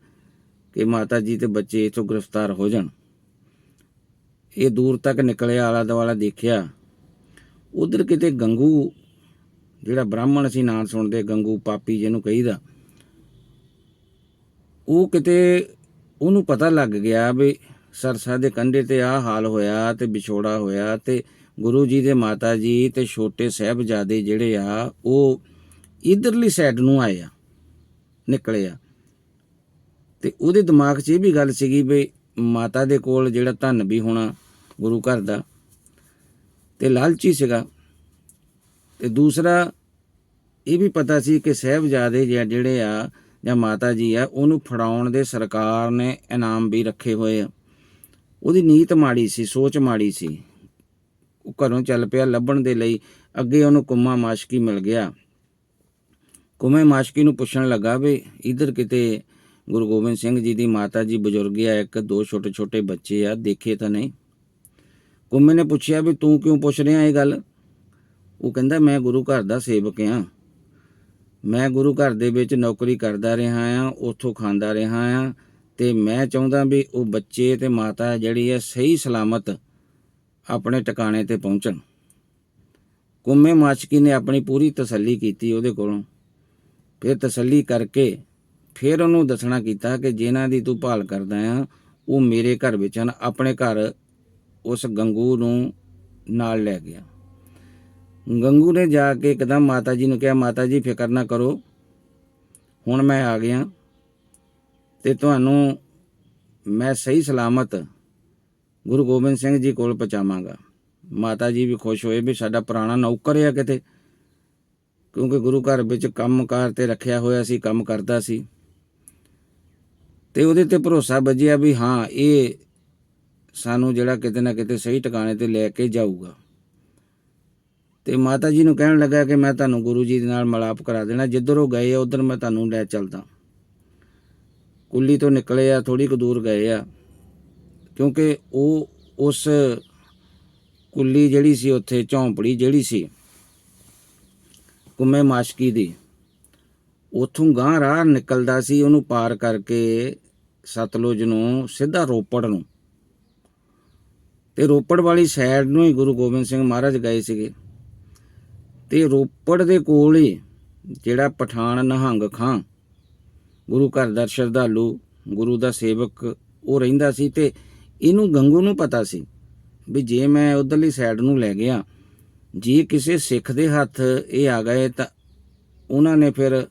ਕਿ ਮਾਤਾ ਜੀ ਤੇ ਬੱਚੇ ਇਥੋਂ ਗ੍ਰਿਫਤਾਰ ਹੋ ਜਾਣ। ਇਹ ਦੂਰ ਤੱਕ ਨਿਕਲਿਆ, ਆਲਾ ਦੁਆਲਾ ਦੇਖਿਆ। ਉਧਰ ਕਿਤੇ ਗੰਗੂ, ਜਿਹੜਾ ਬ੍ਰਾਹਮਣ ਅਸੀਂ ਨਾਂ ਸੁਣਦੇ, ਗੰਗੂ ਪਾਪੀ ਜਿਹਨੂੰ ਕਹੀਦਾ, ਉਹ ਕਿਤੇ ਉਹਨੂੰ ਪਤਾ ਲੱਗ ਗਿਆ ਵੀ ਸਰਸਾ ਦੇ ਕੰਢੇ ਤੇ ਆਹ ਹਾਲ ਹੋਇਆ ਤੇ ਵਿਛੋੜਾ ਹੋਇਆ ਤੇ ਗੁਰੂ ਜੀ ਦੇ ਮਾਤਾ ਜੀ ਤੇ ਛੋਟੇ ਸਹਿਬਜ਼ਾਦੇ ਜਿਹੜੇ ਆ, ਉਹ ਇਧਰਲੀ ਸਾਈਡ ਨੂੰ ਆਏ ਆ, ਨਿਕਲੇ ਆ। ਤੇ ਉਹਦੇ ਦਿਮਾਗ 'ਚ ਇਹ ਵੀ ਗੱਲ ਸੀਗੀ ਵੀ ਮਾਤਾ ਦੇ ਕੋਲ ਜਿਹੜਾ ਧਨ ਵੀ ਹੋਣਾ ਗੁਰੂ ਘਰ ਦਾ ਤੇ ਲਾਲਚੀ ਸੀਗਾ। ਤੇ ਦੂਸਰਾ, ਇਹ ਵੀ ਪਤਾ ਸੀ ਕਿ ਸਹਿਬਜ਼ਾਦੇ ਜਾਂ ਜਿਹੜੇ ਆ ਜਾਂ ਮਾਤਾ ਜੀ ਆ, ਉਹਨੂੰ ਫੜਾਉਣ ਦੇ ਸਰਕਾਰ ਨੇ ਇਨਾਮ ਵੀ ਰੱਖੇ ਹੋਏ ਆ। ਉਹਦੀ ਨੀਤ ਮਾੜੀ ਸੀ, ਸੋਚ ਮਾੜੀ ਸੀ। ਉਹ ਘਰੋਂ ਚੱਲ ਪਿਆ ਲੱਭਣ ਦੇ ਲਈ ਅੱਗੇ ਉਹਨੂੰ ਕੁੰਮਾ ਮਾਸ਼ਕੀ ਮਿਲ ਗਿਆ। ਕੁੰਮੇ ਮਾਸ਼ਕੀ ਨੂੰ ਪੁੱਛਣ ਲੱਗਾ ਵੀ ਇਧਰ ਕਿਤੇ ਗੁਰੂ ਗੋਬਿੰਦ ਸਿੰਘ ਜੀ ਦੀ ਮਾਤਾ ਜੀ ਬਜ਼ੁਰਗ ਆ, ਇੱਕ ਦੋ ਛੋਟੇ ਛੋਟੇ ਬੱਚੇ ਆ, ਦੇਖੇ ਤਾਂ ਨਹੀਂ। ਕੁੰਮੇ ਨੇ ਪੁੱਛਿਆ ਵੀ ਤੂੰ ਕਿਉਂ ਪੁੱਛ ਰਿਹਾ ਇਹ ਗੱਲ? ਉਹ ਕਹਿੰਦਾ, ਮੈਂ ਗੁਰੂ ਘਰ ਦਾ ਸੇਵਕ ਆ। ਮੈਂ ਗੁਰੂ ਘਰ ਦੇ ਵਿੱਚ ਨੌਕਰੀ ਕਰਦਾ ਰਿਹਾ ਆ ਉੱਥੋਂ ਖਾਂਦਾ ਰਿਹਾ ਆ ਤੇ ਮੈਂ ਚਾਹੁੰਦਾ ਵੀ ਉਹ ਬੱਚੇ ਤੇ ਮਾਤਾ ਜਿਹੜੀ ਹੈ ਸਹੀ ਸਲਾਮਤ ਆਪਣੇ ਟਿਕਾਣੇ ਤੇ ਪਹੁੰਚਣ। ਕੁੰਮੇ ਮਾਚਕੀ ਨੇ ਆਪਣੀ ਪੂਰੀ ਤਸੱਲੀ ਕੀਤੀ ਉਹਦੇ ਕੋਲੋਂ। ਫਿਰ ਤਸੱਲੀ ਕਰਕੇ ਫਿਰ ਉਹਨੂੰ ਦੱਸਣਾ ਕੀਤਾ ਕਿ ਜਿਨ੍ਹਾਂ ਦੀ ਤੂੰ ਭਾਲ ਕਰਦਾ ਆ ਉਹ ਮੇਰੇ ਘਰ ਵਿੱਚ ਹਨ, ਆਪਣੇ ਘਰ ਉਸ ਗੰਗੂ ਨੂੰ ਨਾਲ ਲੈ ਗਿਆ। ਗੰਗੂ ਨੇ ਜਾ ਕੇ ਇੱਕਦਮ ਮਾਤਾ ਜੀ ਨੂੰ ਕਿਹਾ ਮਾਤਾ ਜੀ ਫਿਕਰ ਨਾ ਕਰੋ। ਹੁਣ ਮੈਂ ਆ ਗਿਆ ਤੇ ਤੁਹਾਨੂੰ ਮੈਂ ਸਹੀ ਸਲਾਮਤ ਗੁਰੂ ਗੋਬਿੰਦ ਸਿੰਘ ਜੀ ਕੋਲ ਪਹੁੰਚਾਵਾਂਗਾ। ਮਾਤਾ ਜੀ ਵੀ ਖੁਸ਼ ਹੋਏ ਵੀ ਸਾਡਾ ਪੁਰਾਣਾ ਨੌਕਰ ਆ ਕਿਤੇ, ਕਿਉਂਕਿ ਗੁਰੂ ਘਰ ਵਿੱਚ ਕੰਮਕਾਰ ਤੇ ਰੱਖਿਆ ਹੋਇਆ ਸੀ, ਕੰਮ ਕਰਦਾ ਸੀ। ਤੇ ਉਹਦੇ ਤੇ ਭਰੋਸਾ ਵੱਜਿਆ ਵੀ ਹਾਂ, ਇਹ ਸਾਨੂੰ ਜਿਹੜਾ ਕਿਤੇ ਨਾ ਕਿਤੇ ਸਹੀ ਟਿਕਾਣੇ ਤੇ ਲੈ ਕੇ ਜਾਊਗਾ। ਤੇ ਮਾਤਾ ਜੀ ਨੂੰ ਕਹਿਣ ਲੱਗਾ ਕਿ ਮੈਂ ਤੁਹਾਨੂੰ ਗੁਰੂ ਜੀ ਦੇ ਨਾਲ ਮਲਾਪ ਕਰਾ ਦੇਣਾ। ਜਿੱਧਰ ਉਹ ਗਏ ਆ, ਉਧਰ ਮੈਂ ਤੁਹਾਨੂੰ ਲੈ ਚੱਲਦਾ। ਕੁੱਲੀ ਤੋਂ ਨਿਕਲੇ ਆ ਥੋੜੀ ਕੁ ਦੂਰ ਗਏ ਆ। ਕਿਉਂਕਿ ਉਹ ਉਸ ਕੁੱਲੀ ਜਿਹੜੀ ਸੀ, ਉੱਥੇ ਝੌਂਪੜੀ ਜਿਹੜੀ ਸੀ, ਕੁੰਮੇ ਮਾਸ਼ਕੀ ਦੀ, ਉਥੋਂ ਗਾਂ ਰਾਹ ਨਿਕਲਦਾ ਸੀ, ਉਹਨੂੰ ਪਾਰ ਕਰਕੇ ਸਤਲੁਜ ਨੂੰ, ਸਿੱਧਾ ਰੋਪੜ ਨੂੰ। ਤੇ ਰੋਪੜ ਵਾਲੀ ਸਾਈਡ ਨੂੰ ਹੀ ਗੁਰੂ ਗੋਬਿੰਦ ਸਿੰਘ ਮਹਾਰਾਜ ਗਏ ਸੀਗੇ। ਤੇ ਰੋਪੜ ਦੇ ਕੋਲ ਹੀ ਜਿਹੜਾ ਪਠਾਨ ਨਹੰਗ ਖਾਂ। ਗੁਰੂ ਘਰ ਦਾ ਸ਼ਰਧਾਲੂ, ਗੁਰੂ ਦਾ ਸੇਵਕ ਉਹ ਰਹਿੰਦਾ ਸੀ ਤੇ ਇਹਨੂੰ ਗੰਗੂ ਨੂੰ ਪਤਾ ਸੀ ਵੀ ਜੇ ਮੈਂ ਉਧਰਲੀ ਸਾਈਡ ਨੂੰ ਲੈ ਗਿਆ, ਜੇ ਕਿਸੇ ਸਿੱਖ ਦੇ ਹੱਥ ਇਹ ਆ ਗਏ ਤਾਂ ਉਹਨਾਂ ਨੇ ਫਿਰ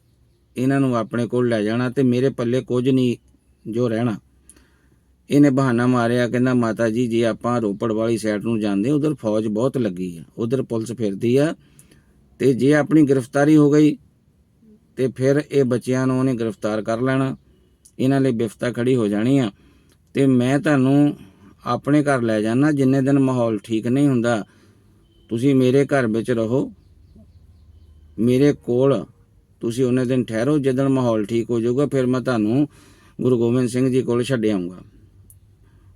ਇਹਨਾਂ ਨੂੰ ਆਪਣੇ ਕੋਲ ਲੈ ਜਾਣਾ ਤੇ ਮੇਰੇ ਪੱਲੇ ਕੁਝ ਨਹੀਂ ਜੋ ਰਹਿਣਾ। ਇਹਨੇ ਬਹਾਨਾ ਮਾਰਿਆ, ਕਹਿੰਦਾ, ਮਾਤਾ ਜੀ, ਜੇ ਆਪਾਂ ਰੋਪੜ ਵਾਲੀ ਸਾਈਡ ਨੂੰ ਜਾਂਦੇ, ਉਧਰ ਫੌਜ ਬਹੁਤ ਲੱਗੀ ਆ, ਉਧਰ ਪੁਲਿਸ ਫਿਰਦੀ ਆ ਤੇ ਜੇ ਆਪਣੀ ਗ੍ਰਿਫਤਾਰੀ ਹੋ ਗਈ, ਤੇ ਫਿਰ ਇਹ ਬੱਚਿਆਂ ਨੂੰ ਉਹਨੇ ਗ੍ਰਿਫਤਾਰ ਕਰ ਲੈਣਾ। ਇਹਨਾਂ ਲਈ ਵਿਫਤਾ ਖੜੀ ਹੋ ਜਾਣੀ ਆ। ਤੇ ਮੈਂ ਤੁਹਾਨੂੰ ਆਪਣੇ ਘਰ ਲੈ ਜਾਣਾ, ਜਿੰਨੇ ਦਿਨ ਮਾਹੌਲ ਠੀਕ ਨਹੀਂ ਹੁੰਦਾ। ਤੁਸੀਂ ਮੇਰੇ ਘਰ ਵਿੱਚ ਰਹੋ। ਮੇਰੇ ਕੋਲ ਤੁਸੀਂ ਉਹਨੇ ਦਿਨ ਠਹਿਰੋ ਜਦੋਂ ਮਾਹੌਲ ਠੀਕ ਹੋ ਜਾਊਗਾ, ਫਿਰ ਮੈਂ ਤੁਹਾਨੂੰ ਗੁਰੂ ਗੋਬਿੰਦ ਸਿੰਘ ਜੀ ਕੋਲ ਛੱਡ ਆਊਂਗਾ।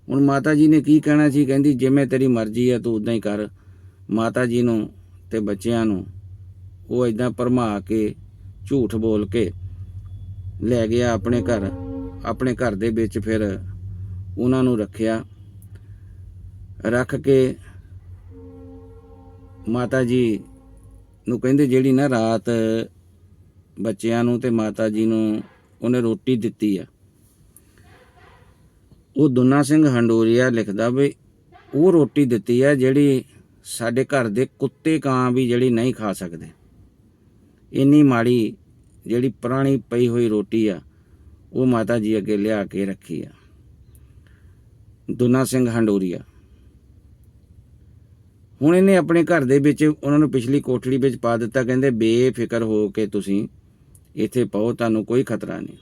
ਹੁਣ ਮਾਤਾ ਜੀ ਨੇ ਕੀ ਕਹਿਣਾ ਸੀ? ਕਹਿੰਦੀ ਜਿਵੇਂ ਤੇਰੀ ਮਰਜ਼ੀ ਹੈ ਤੂੰ ਉਦਾਂ ਹੀ ਕਰ। ਮਾਤਾ ਜੀ ਨੂੰ ਤੇ ਬੱਚਿਆਂ ਨੂੰ ਉਹ ਇਦਾਂ ਭਰਮਾ ਕੇ, ਝੂਠ ਬੋਲ ਕੇ ਲੈ ਗਿਆ ਆਪਣੇ ਘਰ। ਆਪਣੇ ਘਰ ਦੇ ਵਿੱਚ ਫਿਰ ਉਹਨਾਂ ਨੂੰ ਰੱਖਿਆ। ਰੱਖ ਕੇ ਮਾਤਾ ਜੀ ਨੂੰ ਕਹਿੰਦੇ, ਜਿਹੜੀ ਨਾ ਰਾਤ ਬੱਚਿਆਂ ਨੂੰ ਤੇ ਮਾਤਾ ਜੀ ਨੂੰ ਉਹਨੇ ਰੋਟੀ ਦਿੱਤੀ ਆ। ਉਹ ਦੁਨਾ ਸਿੰਘ ਹੰਡੋਰੀਆ ਲਿਖਦਾ ਵੀ ਉਹ ਰੋਟੀ ਦਿੱਤੀ ਆ ਜਿਹੜੀ ਸਾਡੇ ਘਰ ਦੇ ਕੁੱਤੇ ਕਾਂ ਵੀ ਜਿਹੜੀ ਨਹੀਂ ਖਾ ਸਕਦੇ। ਇੰਨੀ ਮਾੜੀ ਜਿਹੜੀ ਪੁਰਾਣੀ ਪਈ ਹੋਈ ਰੋਟੀ ਆ, ਉਹ ਮਾਤਾ ਜੀ ਅੱਗੇ ਲਿਆ ਕੇ ਰੱਖੀ ਆ। ਦੁਨਾ ਸਿੰਘ ਹੰਡੋਰੀਆ। ਹੁਣ ਇਹਨੇ ਆਪਣੇ ਘਰ ਦੇ ਵਿੱਚ ਉਹਨਾਂ ਨੂੰ ਪਿਛਲੀ ਕੋਠੜੀ ਵਿੱਚ ਪਾ ਦਿੱਤਾ, ਕਹਿੰਦੇ ਬੇਫਿਕਰ ਹੋ ਕੇ ਤੁਸੀਂ ਇੱਥੇ ਪਾਓ, ਤੁਹਾਨੂੰ ਕੋਈ ਖਤਰਾ ਨਹੀਂ।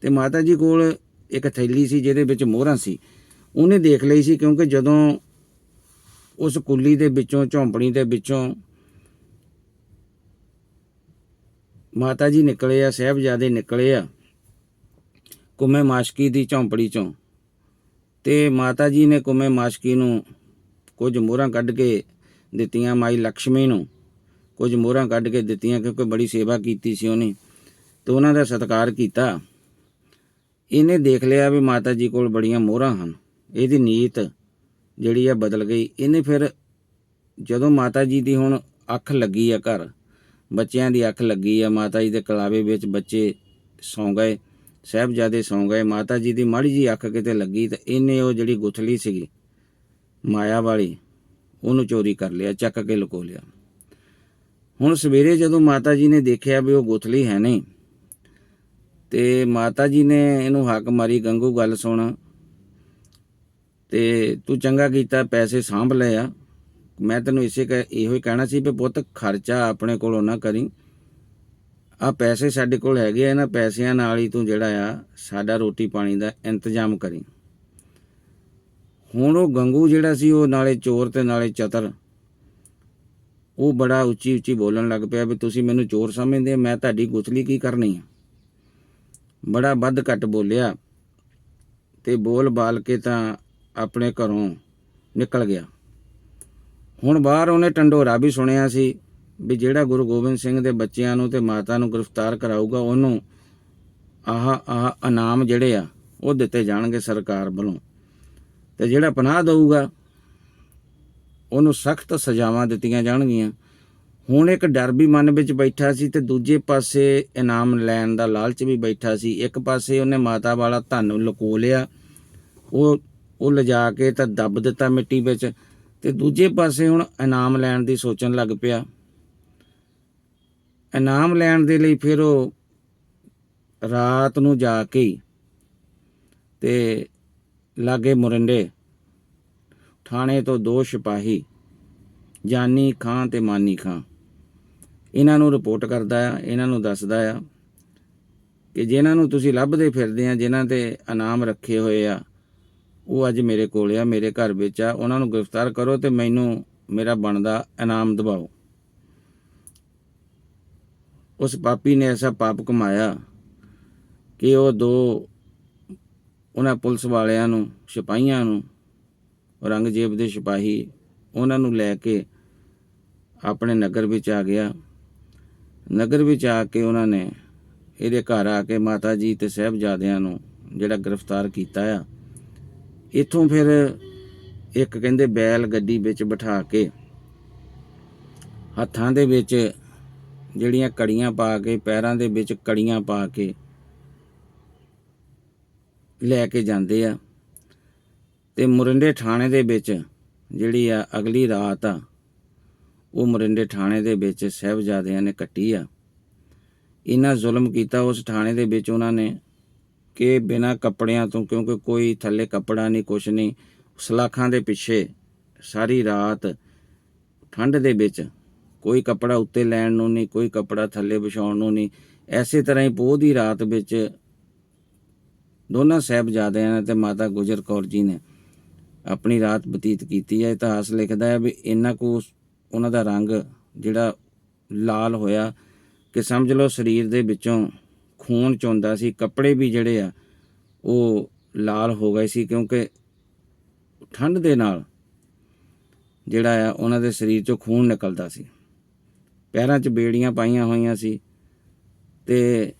ਤੇ ਮਾਤਾ ਜੀ ਕੋਲ ਇੱਕ ਥੈਲੀ ਸੀ, ਜਿਹਦੇ ਵਿੱਚ ਮੋਹਰਾਂ ਸੀ। ਉਹਨੇ ਦੇਖ ਲਈ ਸੀ, ਕਿਉਂਕਿ ਜਦੋਂ ਉਸ ਕੁੱਲੀ ਦੇ ਵਿੱਚੋਂ, ਝੌਂਪੜੀ ਦੇ ਵਿੱਚੋਂ ਮਾਤਾ ਜੀ ਨਿਕਲੇ ਆ, ਸਾਹਿਬਜ਼ਾਦੇ ਨਿਕਲੇ ਆ ਕੁਮੇ ਮਾਸ਼ਕੀ ਦੀ ਝੌਂਪੜੀ ਚੋਂ ਤੇ ਮਾਤਾ ਜੀ ਨੇ ਕੁਮੇ ਮਾਸ਼ਕੀ ਨੂੰ ਕੁਝ ਮੋਹਰਾਂ ਕੱਢ ਕੇ ਦਿੱਤੀਆਂ ਮਾਈ ਲక్ష్ਮੀ ਨੂੰ, ਕੁਝ ਮੋਹਰਾਂ ਕੱਢ ਕੇ ਦਿੱਤੀਆਂ ਕਿਉਂਕਿ ਬੜੀ ਸੇਵਾ ਕੀਤੀ ਸੀ ਉਹਨੇ ਤੇ ਉਹਨਾਂ ਦਾ ਸਤਿਕਾਰ ਕੀਤਾ। ਇਹਨੇ ਦੇਖ ਲਿਆ ਵੀ ਮਾਤਾ ਜੀ ਕੋਲ ਬੜੀਆਂ ਮੋਹਰਾਂ ਹਨ, ਇਹਦੀ ਨੀਤ ਜਿਹੜੀ ਆ ਬਦਲ ਗਈ। ਇਹਨੇ ਫਿਰ ਜਦੋਂ ਮਾਤਾ ਜੀ ਦੀ ਹੁਣ ਅੱਖ ਲੱਗੀ ਆ ਘਰ ਬੱਚਿਆਂ ਦੀ ਅੱਖ ਲੱਗੀ ਆ, ਮਾਤਾ ਜੀ ਦੇ ਕਲਾਵੇ ਵਿੱਚ ਬੱਚੇ ਸੌਂ ਗਏ, ਸਾਹਿਬਜ਼ਾਦੇ ਸੌਂ ਗਏ, ਮਾਤਾ ਜੀ ਦੀ ਮਾੜੀ ਜੀ ਅੱਖ ਕਿਤੇ ਲੱਗੀ ਤਾਂ ਇਹਨੇ ਉਹ ਜਿਹੜੀ ਗੁਥਲੀ ਸੀਗੀ, ਮਾਇਆ ਵਾਲੀ, ਉਹਨੂੰ ਚੋਰੀ ਕਰ ਲਿਆ, ਚੱਕ ਕੇ ਲੁਕੋ ਲਿਆ। ਹੁਣ ਸਵੇਰੇ ਜਦੋਂ ਮਾਤਾ ਜੀ ਨੇ ਦੇਖਿਆ ਵੀ ਉਹ ਗੁਥਲੀ ਹੈ ਨਹੀਂ, ਤੇ ਮਾਤਾ ਜੀ ਨੇ ਇਹਨੂੰ ਹੱਕ ਮਾਰੀ, ਗੰਗੂ ਗੱਲ ਸੁਣ, ਤੇ ਤੂੰ ਚੰਗਾ ਕੀਤਾ, ਪੈਸੇ ਸਾਂਭ ਲਏ ਆ। ਮੈਂ ਤੈਨੂੰ ਇਸੇ ਕ ਇਹੋ ਹੀ ਕਹਿਣਾ ਸੀ ਵੀ ਪੁੱਤ ਖਰਚਾ ਆਪਣੇ ਕੋਲੋਂ ਨਾ ਕਰੀ। ਆ ਪੈਸੇ ਸਾਡੇ ਕੋਲ ਹੈਗੇ ਆ ਇਹਨਾਂ ਪੈਸਿਆਂ ਨਾਲ ਹੀ ਤੂੰ ਜਿਹੜਾ ਆ ਸਾਡਾ ਰੋਟੀ ਪਾਣੀ ਦਾ ਇੰਤਜ਼ਾਮ ਕਰੀ। ਹੁਣ ਉਹ ਗੰਗੂ ਜਿਹੜਾ ਸੀ ਉਹ ਨਾਲੇ ਚੋਰ ਤੇ ਨਾਲੇ ਚਤਰ। ਉਹ ਬੜਾ ਉੱਚੀ ਉੱਚੀ ਬੋਲਣ ਲੱਗ ਪਿਆ ਵੀ ਤੁਸੀਂ ਮੈਨੂੰ ਚੋਰ ਸਮਝਦੇ ਆ, ਮੈਂ ਤੁਹਾਡੀ ਗੁਥਲੀ ਕੀ ਕਰਨੀ ਆ? ਬੜਾ ਵੱਧ ਘੱਟ ਬੋਲਿਆ ਤੇ ਬੋਲ ਬਾਲ ਕੇ ਤਾਂ ਆਪਣੇ ਘਰੋਂ ਨਿਕਲ ਗਿਆ। ਹੁਣ ਬਾਹਰ ਉਹਨੇ ਟੰਡੋਰਾ ਵੀ ਸੁਣਿਆ ਸੀ ਵੀ ਜਿਹੜਾ ਗੁਰੂ ਗੋਬਿੰਦ ਸਿੰਘ ਦੇ ਬੱਚਿਆਂ ਨੂੰ ਤੇ ਮਾਤਾ ਨੂੰ ਗ੍ਰਿਫਤਾਰ ਕਰਾਊਗਾ, ਉਹਨੂੰ ਆਹ ਆਹ ਇਨਾਮ ਜਿਹੜੇ ਆ, ਉਹ ਦਿੱਤੇ ਜਾਣਗੇ ਸਰਕਾਰ ਵੱਲੋਂ। ਤੇ ਜਿਹੜਾ ਪਨਾਹ ਦੇਊਗਾ, ਉਹਨੂੰ ਸਖਤ ਸਜ਼ਾਵਾਂ ਦਿੱਤੀਆਂ ਜਾਣਗੀਆਂ। ਹੁਣ ਇੱਕ ਡਰ ਵੀ ਮਨ ਵਿੱਚ ਬੈਠਾ ਸੀ ਤੇ ਦੂਜੇ ਪਾਸੇ ਇਨਾਮ ਲੈਣ ਦਾ ਲਾਲਚ ਵੀ ਬੈਠਾ ਸੀ। ਇੱਕ ਪਾਸੇ ਉਹਨੇ ਮਾਤਾ ਵਾਲਾ ਧਨ ਲੁਕੋ ਲਿਆ, ਉਹ ਉਹ ਲਿਜਾ ਕੇ ਤਾਂ ਦੱਬ ਦਿੱਤਾ ਮਿੱਟੀ ਵਿੱਚ। ਤੇ ਦੂਜੇ ਪਾਸੇ ਹੁਣ ਇਨਾਮ ਲੈਣ ਦੀ ਸੋਚਣ ਲੱਗ ਪਿਆ। ਇਨਾਮ ਲੈਣ ਦੇ ਲਈ ਫਿਰ ਉਹ ਰਾਤ ਨੂੰ ਜਾ ਕੇ ਹੀ ਤੇ ਲਾਗੇ ਮੁਰੰਡੇ ਥਾਣੇ ਤੋਂ ਦੋ ਸਿਪਾਹੀ, ਜਾਨੀ ਖਾਂ ਤੇ ਮਾਨੀ ਖਾਂ, ਇਹਨਾਂ ਨੂੰ ਰਿਪੋਰਟ ਕਰਦਾ ਆ, ਇਹਨਾਂ ਨੂੰ ਦੱਸਦਾ ਆ ਕਿ ਜਿਨ੍ਹਾਂ ਨੂੰ ਤੁਸੀਂ ਲੱਭਦੇ ਫਿਰਦੇ ਆ, ਜਿਨ੍ਹਾਂ ਤੇ ਇਨਾਮ ਰੱਖੇ ਹੋਏ ਆ ਉਹ ਅੱਜ ਮੇਰੇ ਕੋਲ ਆ, ਮੇਰੇ ਘਰ ਵਿੱਚ ਆ। ਉਹਨਾਂ ਨੂੰ ਗ੍ਰਿਫਤਾਰ ਕਰੋ ਤੇ ਮੈਨੂੰ ਮੇਰਾ ਬਣਦਾ ਇਨਾਮ ਦਿਵਾਓ। ਉਸ ਪਾਪੀ ਨੇ ਐਸਾ ਪਾਪ ਕਮਾਇਆ ਕਿ ਉਹ ਦੋ ਉਹਨਾਂ ਪੁਲਿਸ ਵਾਲਿਆਂ ਨੂੰ, ਸਿਪਾਹੀਆਂ ਨੂੰ, ਔਰੰਗਜ਼ੇਬ ਦੇ ਸਿਪਾਹੀ ਉਹਨਾਂ ਨੂੰ ਲੈ ਕੇ ਆਪਣੇ ਨਗਰ ਵਿੱਚ ਆ ਗਿਆ। ਨਗਰ ਵਿੱਚ ਆ ਕੇ ਉਹਨਾਂ ਨੇ ਇਹਦੇ ਘਰ ਆ ਕੇ ਮਾਤਾ ਜੀ ਤੇ ਸਾਹਿਬਜ਼ਾਦਿਆਂ ਨੂੰ ਜਿਹੜਾ ਗ੍ਰਿਫਤਾਰ ਕੀਤਾ ਆ ਇੱਥੋਂ ਫਿਰ ਇੱਕ ਕਹਿੰਦੇ ਬੈਲ ਗੱਡੀ ਵਿੱਚ ਬਿਠਾ ਕੇ ਹੱਥਾਂ ਦੇ ਵਿੱਚ ਜਿਹੜੀਆਂ ਕੜੀਆਂ ਪਾ ਕੇ, ਪੈਰਾਂ ਦੇ ਵਿੱਚ ਕੜੀਆਂ ਪਾ ਕੇ ਲੈ ਕੇ ਜਾਂਦੇ ਆ। ਤੇ ਮੁਰਿੰਡੇ ਥਾਣੇ ਦੇ ਵਿੱਚ ਜਿਹੜੀ ਆ ਅਗਲੀ ਰਾਤ ਆ, ਉਹ ਮੁਰਿੰਡੇ ਥਾਣੇ ਦੇ ਵਿੱਚ ਸਹਿਬਜ਼ਾਦਿਆਂ ਨੇ ਕੱਟੀ ਆ। ਇਹਨਾਂ ਜ਼ੁਲਮ ਕੀਤਾ ਉਸ ਥਾਣੇ ਦੇ ਵਿੱਚ ਉਹਨਾਂ ਨੇ। ਕਿ ਬਿਨਾਂ ਕੱਪੜਿਆਂ ਤੋਂ, ਕਿਉਂਕਿ ਕੋਈ ਥੱਲੇ ਕੱਪੜਾ ਨਹੀਂ, ਕੁਛ ਨਹੀਂ, ਸਲਾਖਾਂ ਦੇ ਪਿੱਛੇ ਸਾਰੀ ਰਾਤ ਠੰਡ ਦੇ ਵਿੱਚ ਕੋਈ ਕੱਪੜਾ ਉੱਤੇ ਲੈਣ ਨੂੰ ਨਹੀਂ, ਕੋਈ ਕੱਪੜਾ ਥੱਲੇ ਵਿਛਾਉਣ ਨੂੰ ਨਹੀਂ, ਐਸੇ ਤਰ੍ਹਾਂ ਹੀ ਪੋਹ ਦੀ ਰਾਤ ਵਿੱਚ ਦੋਨਾਂ ਸਾਹਿਬਜ਼ਾਦਿਆਂ ਨੇ ਤੇ ਮਾਤਾ ਗੁਜਰ ਕੌਰ ਜੀ ਨੇ ਆਪਣੀ ਰਾਤ ਬਤੀਤ ਕੀਤੀ ਹੈ। ਇਤਿਹਾਸ ਲਿਖਦਾ ਹੈ ਵੀ ਇਹਨਾਂ ਕੋ ਉਹਨਾਂ ਦਾ ਰੰਗ ਜਿਹੜਾ ਲਾਲ ਹੋਇਆ ਕਿ ਸਮਝ ਲਓ ਸਰੀਰ ਦੇ ਵਿੱਚੋਂ ਖੂਨ ਚੋਂਦਾ ਸੀ, ਕੱਪੜੇ ਵੀ ਜਿਹੜੇ ਆ, ਉਹ ਲਾਲ ਹੋ ਗਏ ਸੀ ਕਿਉਂਕਿ ਠੰਡ ਦੇ ਨਾਲ ਜਿਹੜਾ ਆ, ਉਹਨਾਂ ਦੇ ਸਰੀਰ ਚੋਂ ਖੂਨ ਨਿਕਲਦਾ ਸੀ। ਪੈਰਾਂ 'ਚ ਬੇੜੀਆਂ ਪਾਈਆਂ ਹੋਈਆਂ ਸੀ ਤੇ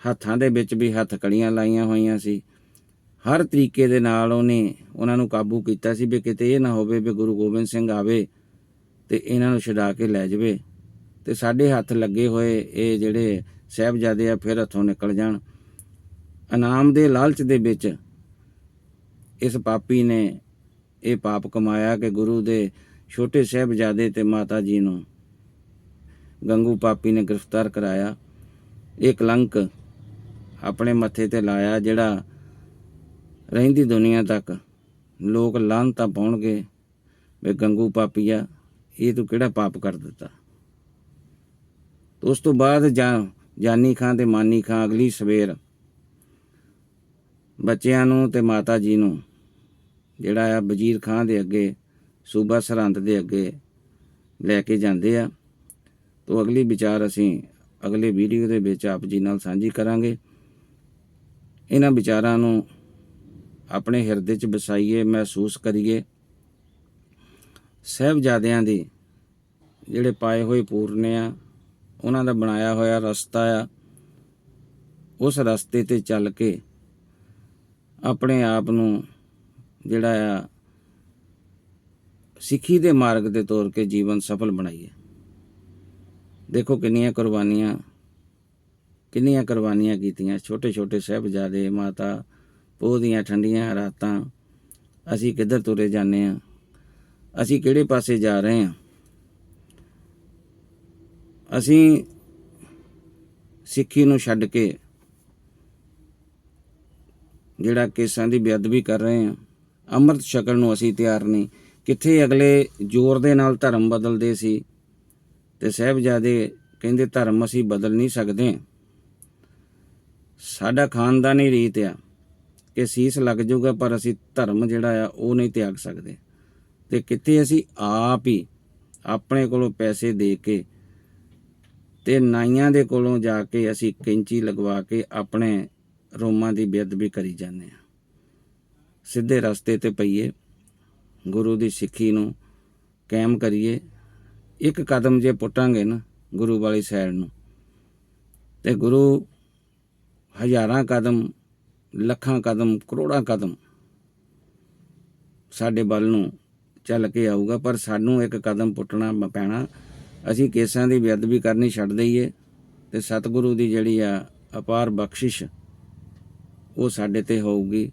ਹੱਥਾਂ ਦੇ ਵਿੱਚ ਵੀ ਹੱਥ ਕੜੀਆਂ ਲਾਈਆਂ ਹੋਈਆਂ ਸੀ। ਹਰ ਤਰੀਕੇ ਦੇ ਨਾਲ ਉਹਨੇ ਉਹਨਾਂ ਨੂੰ ਕਾਬੂ ਕੀਤਾ ਸੀ ਵੀ ਕਿਤੇ ਇਹ ਨਾ ਹੋਵੇ ਵੀ ਗੁਰੂ ਗੋਬਿੰਦ ਸਿੰਘ ਆਵੇ ਤੇ ਇਹਨਾਂ ਨੂੰ ਛਡਾ ਕੇ ਲੈ ਜਾਵੇ। ਤੇ ਸਾਡੇ ਹੱਥ ਲੱਗੇ ਹੋਏ ਇਹ ਜਿਹੜੇ ਸਹਿਬਜ਼ਾਦੇ ਆ, ਫਿਰ ਹੱਥੋਂ ਨਿਕਲ ਜਾਣ। ਇਨਾਮ ਦੇ ਲਾਲਚ ਦੇ ਵਿੱਚ ਇਸ ਪਾਪੀ ਨੇ ਇਹ ਪਾਪ ਕਮਾਇਆ ਕਿ ਗੁਰੂ ਦੇ ਛੋਟੇ ਸਹਿਬਜ਼ਾਦੇ ਤੇ ਮਾਤਾ ਜੀ ਨੂੰ ਗੰਗੂ ਪਾਪੀ ਨੇ ਗ੍ਰਿਫਤਾਰ ਕਰਾਇਆ। ਇਹ ਕਲੰਕ ਆਪਣੇ ਮੱਥੇ ਤੇ ਲਾਇਆ, ਜਿਹੜਾ ਰਹਿੰਦੀ ਦੁਨੀਆ ਤੱਕ ਲੋਕ ਲਾਂਤਾਂ ਪਾਉਣਗੇ ਵੀ ਗੰਗੂ ਪਾਪੀਆ ਇਹ ਤੂੰ ਕਿਹੜਾ ਪਾਪ ਕਰ ਦਿੱਤਾ? ਉਸ ਤੋਂ ਬਾਅਦ ਜਾਂ ਜਾਨੀ ਖਾਂ ਤੇ ਮਾਨੀ ਖਾਂ ਅਗਲੀ ਸਵੇਰ ਬੱਚਿਆਂ ਨੂੰ ਤੇ ਮਾਤਾ ਜੀ ਨੂੰ, ਜਿਹੜਾ ਆ ਵਜ਼ੀਰ ਖਾਂ ਦੇ ਅੱਗੇ, ਸੂਬਾ ਸਰਹੰਦ ਦੇ ਅੱਗੇ ਲੈ ਕੇ ਜਾਂਦੇ ਆ। ਤੋਂ ਅਗਲੀ ਵਿਚਾਰ ਅਸੀਂ ਅਗਲੇ ਵੀਡੀਓ ਦੇ ਵਿੱਚ ਆਪ ਜੀ ਨਾਲ ਸਾਂਝੀ ਕਰਾਂਗੇ। ਇਹਨਾਂ ਵਿਚਾਰਾਂ ਨੂੰ ਆਪਣੇ ਹਿਰਦੇ 'ਚ ਵਸਾਈਏ, ਮਹਿਸੂਸ ਕਰੀਏ। ਸਹਿਬਜ਼ਾਦਿਆਂ ਦੀ ਜਿਹੜੇ ਪਾਏ ਹੋਏ ਪੂਰਨੇ ਆ ਉਹਨਾਂ ਦਾ ਬਣਾਇਆ ਹੋਇਆ ਰਸਤਾ ਆ, ਉਸ ਰਸਤੇ ਤੇ ਚੱਲ ਕੇ ਆਪਣੇ ਆਪ ਨੂੰ ਜਿਹੜਾ ਆ, ਸਿੱਖੀ ਦੇ ਮਾਰਗ ਤੇ ਤੋਰ ਕੇ ਜੀਵਨ ਸਫਲ ਬਣਾਈਏ। ਦੇਖੋ ਕਿੰਨੀਆਂ ਕੁਰਬਾਨੀਆਂ ਕਿੰਨੀਆਂ ਕੁਰਬਾਨੀਆਂ ਕੀਤੀਆਂ। ਛੋਟੇ ਛੋਟੇ ਸਾਹਿਬਜ਼ਾਦੇ, ਮਾਤਾ, ਪੋਹ ਦੀਆਂ ਠੰਡੀਆਂ ਰਾਤਾਂ, ਅਸੀਂ ਕਿੱਧਰ ਤੁਰੇ ਜਾਂਦੇ ਆ ਅਸੀਂ ਕਿਹੜੇ ਪਾਸੇ ਜਾ ਰਹੇ ਆ ਅਸੀਂ ਸਿੱਖੀ ਨੂੰ ਛੱਡ ਕੇ ਜਿਹੜਾ ਕੇਸਾਂ ਦੀ ਬੇਅਦਬੀ ਕਰ ਰਹੇ ਆ ਅੰਮ੍ਰਿਤ ਛਕਣ ਨੂੰ ਅਸੀਂ ਤਿਆਰ ਨਹੀਂ। ਕਿੱਥੇ ਅਗਲੇ ਜ਼ੋਰ ਦੇ ਨਾਲ ਧਰਮ ਬਦਲਦੇ ਸੀ ਤੇ ਸਾਹਿਬਜ਼ਾਦੇ ਕਹਿੰਦੇ ਧਰਮ ਅਸੀਂ ਬਦਲ ਨਹੀਂ ਸਕਦੇ। ਸਾਡਾ ਖਾਨਦਾਨੀ ਰੀਤ ਆ ਕਿ ਸੀਸ ਲੱਗ ਜਾਊਗਾ, ਪਰ ਅਸੀਂ ਧਰਮ ਜਿਹੜਾ ਆ ਉਹ ਨਹੀਂ ਤਿਆਗ ਸਕਦੇ। ਤੇ ਕਿਤੇ ਅਸੀਂ ਆਪ ਹੀ ਆਪਣੇ ਕੋਲੋਂ ਪੈਸੇ ਦੇ ਕੇ ਤੇ ਨਾਈਆਂ ਦੇ ਕੋਲੋਂ ਜਾ ਕੇ ਅਸੀਂ ਕੈਂਚੀ ਲਗਵਾ ਕੇ ਆਪਣੇ ਰੋਮਾਂ ਦੀ ਬੇਅਦਬੀ ਕਰੀ ਜਾਂਦੇ ਆ ਸਿੱਧੇ ਰਸਤੇ ਤੇ ਪਈਏ, ਗੁਰੂ ਦੀ ਸਿੱਖੀ ਨੂੰ ਕਾਇਮ ਕਰੀਏ। ਇੱਕ ਕਦਮ ਜੇ ਪੁੱਟਾਂਗੇ ਨਾ ਗੁਰੂ ਵਾਲੀ ਸਾਈਡ ਨੂੰ, ਤੇ ਗੁਰੂ ਹਜ਼ਾਰਾਂ ਕਦਮ, ਲੱਖਾਂ ਕਦਮ, ਕਰੋੜਾਂ ਕਦਮ ਸਾਡੇ ਵੱਲ ਨੂੰ ਚੱਲ ਕੇ ਆਊਗਾ, ਪਰ ਸਾਨੂੰ ਇੱਕ ਕਦਮ ਪੁੱਟਣਾ ਪੈਣਾ ਅਸੀਂ ਕੇਸਾਂ ਦੀ ਬੇਅਦਬੀ ਕਰਨੀ ਛੱਡ ਦਈਏ ਤੇ ਸਤਿਗੁਰੂ ਦੀ ਜਿਹੜੀ ਆ ਅਪਾਰ ਬਖਸ਼ਿਸ਼ ਉਹ ਸਾਡੇ ਤੇ ਹੋਊਗੀ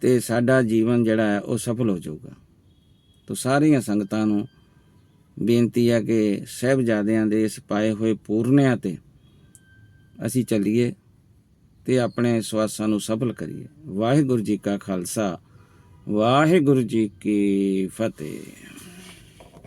ਤੇ ਸਾਡਾ ਜੀਵਨ ਜਿਹੜਾ ਹੈ ਉਹ ਸਫਲ ਹੋ ਜਾਊਗਾ। ਤੋ ਸਾਰੀਆਂ ਸੰਗਤਾਂ ਨੂੰ ਬੇਨਤੀ ਆ ਕਿ ਸਹਿਬਜ਼ਾਦਿਆਂ ਦੇ ਇਸ ਪਾਏ ਹੋਏ ਪੂਰਨਿਆਂ ਤੇ ਅਸੀਂ ਚੱਲੀਏ ਤੇ ਆਪਣੇ ਸਵਾਸਾਂ ਨੂੰ ਸਫਲ ਕਰੀਏ। ਵਾਹਿਗੁਰੂ ਜੀ ਕਾ ਖਾਲਸਾ, ਵਾਹਿਗੁਰੂ ਜੀ ਕੀ ਫਤਿਹ।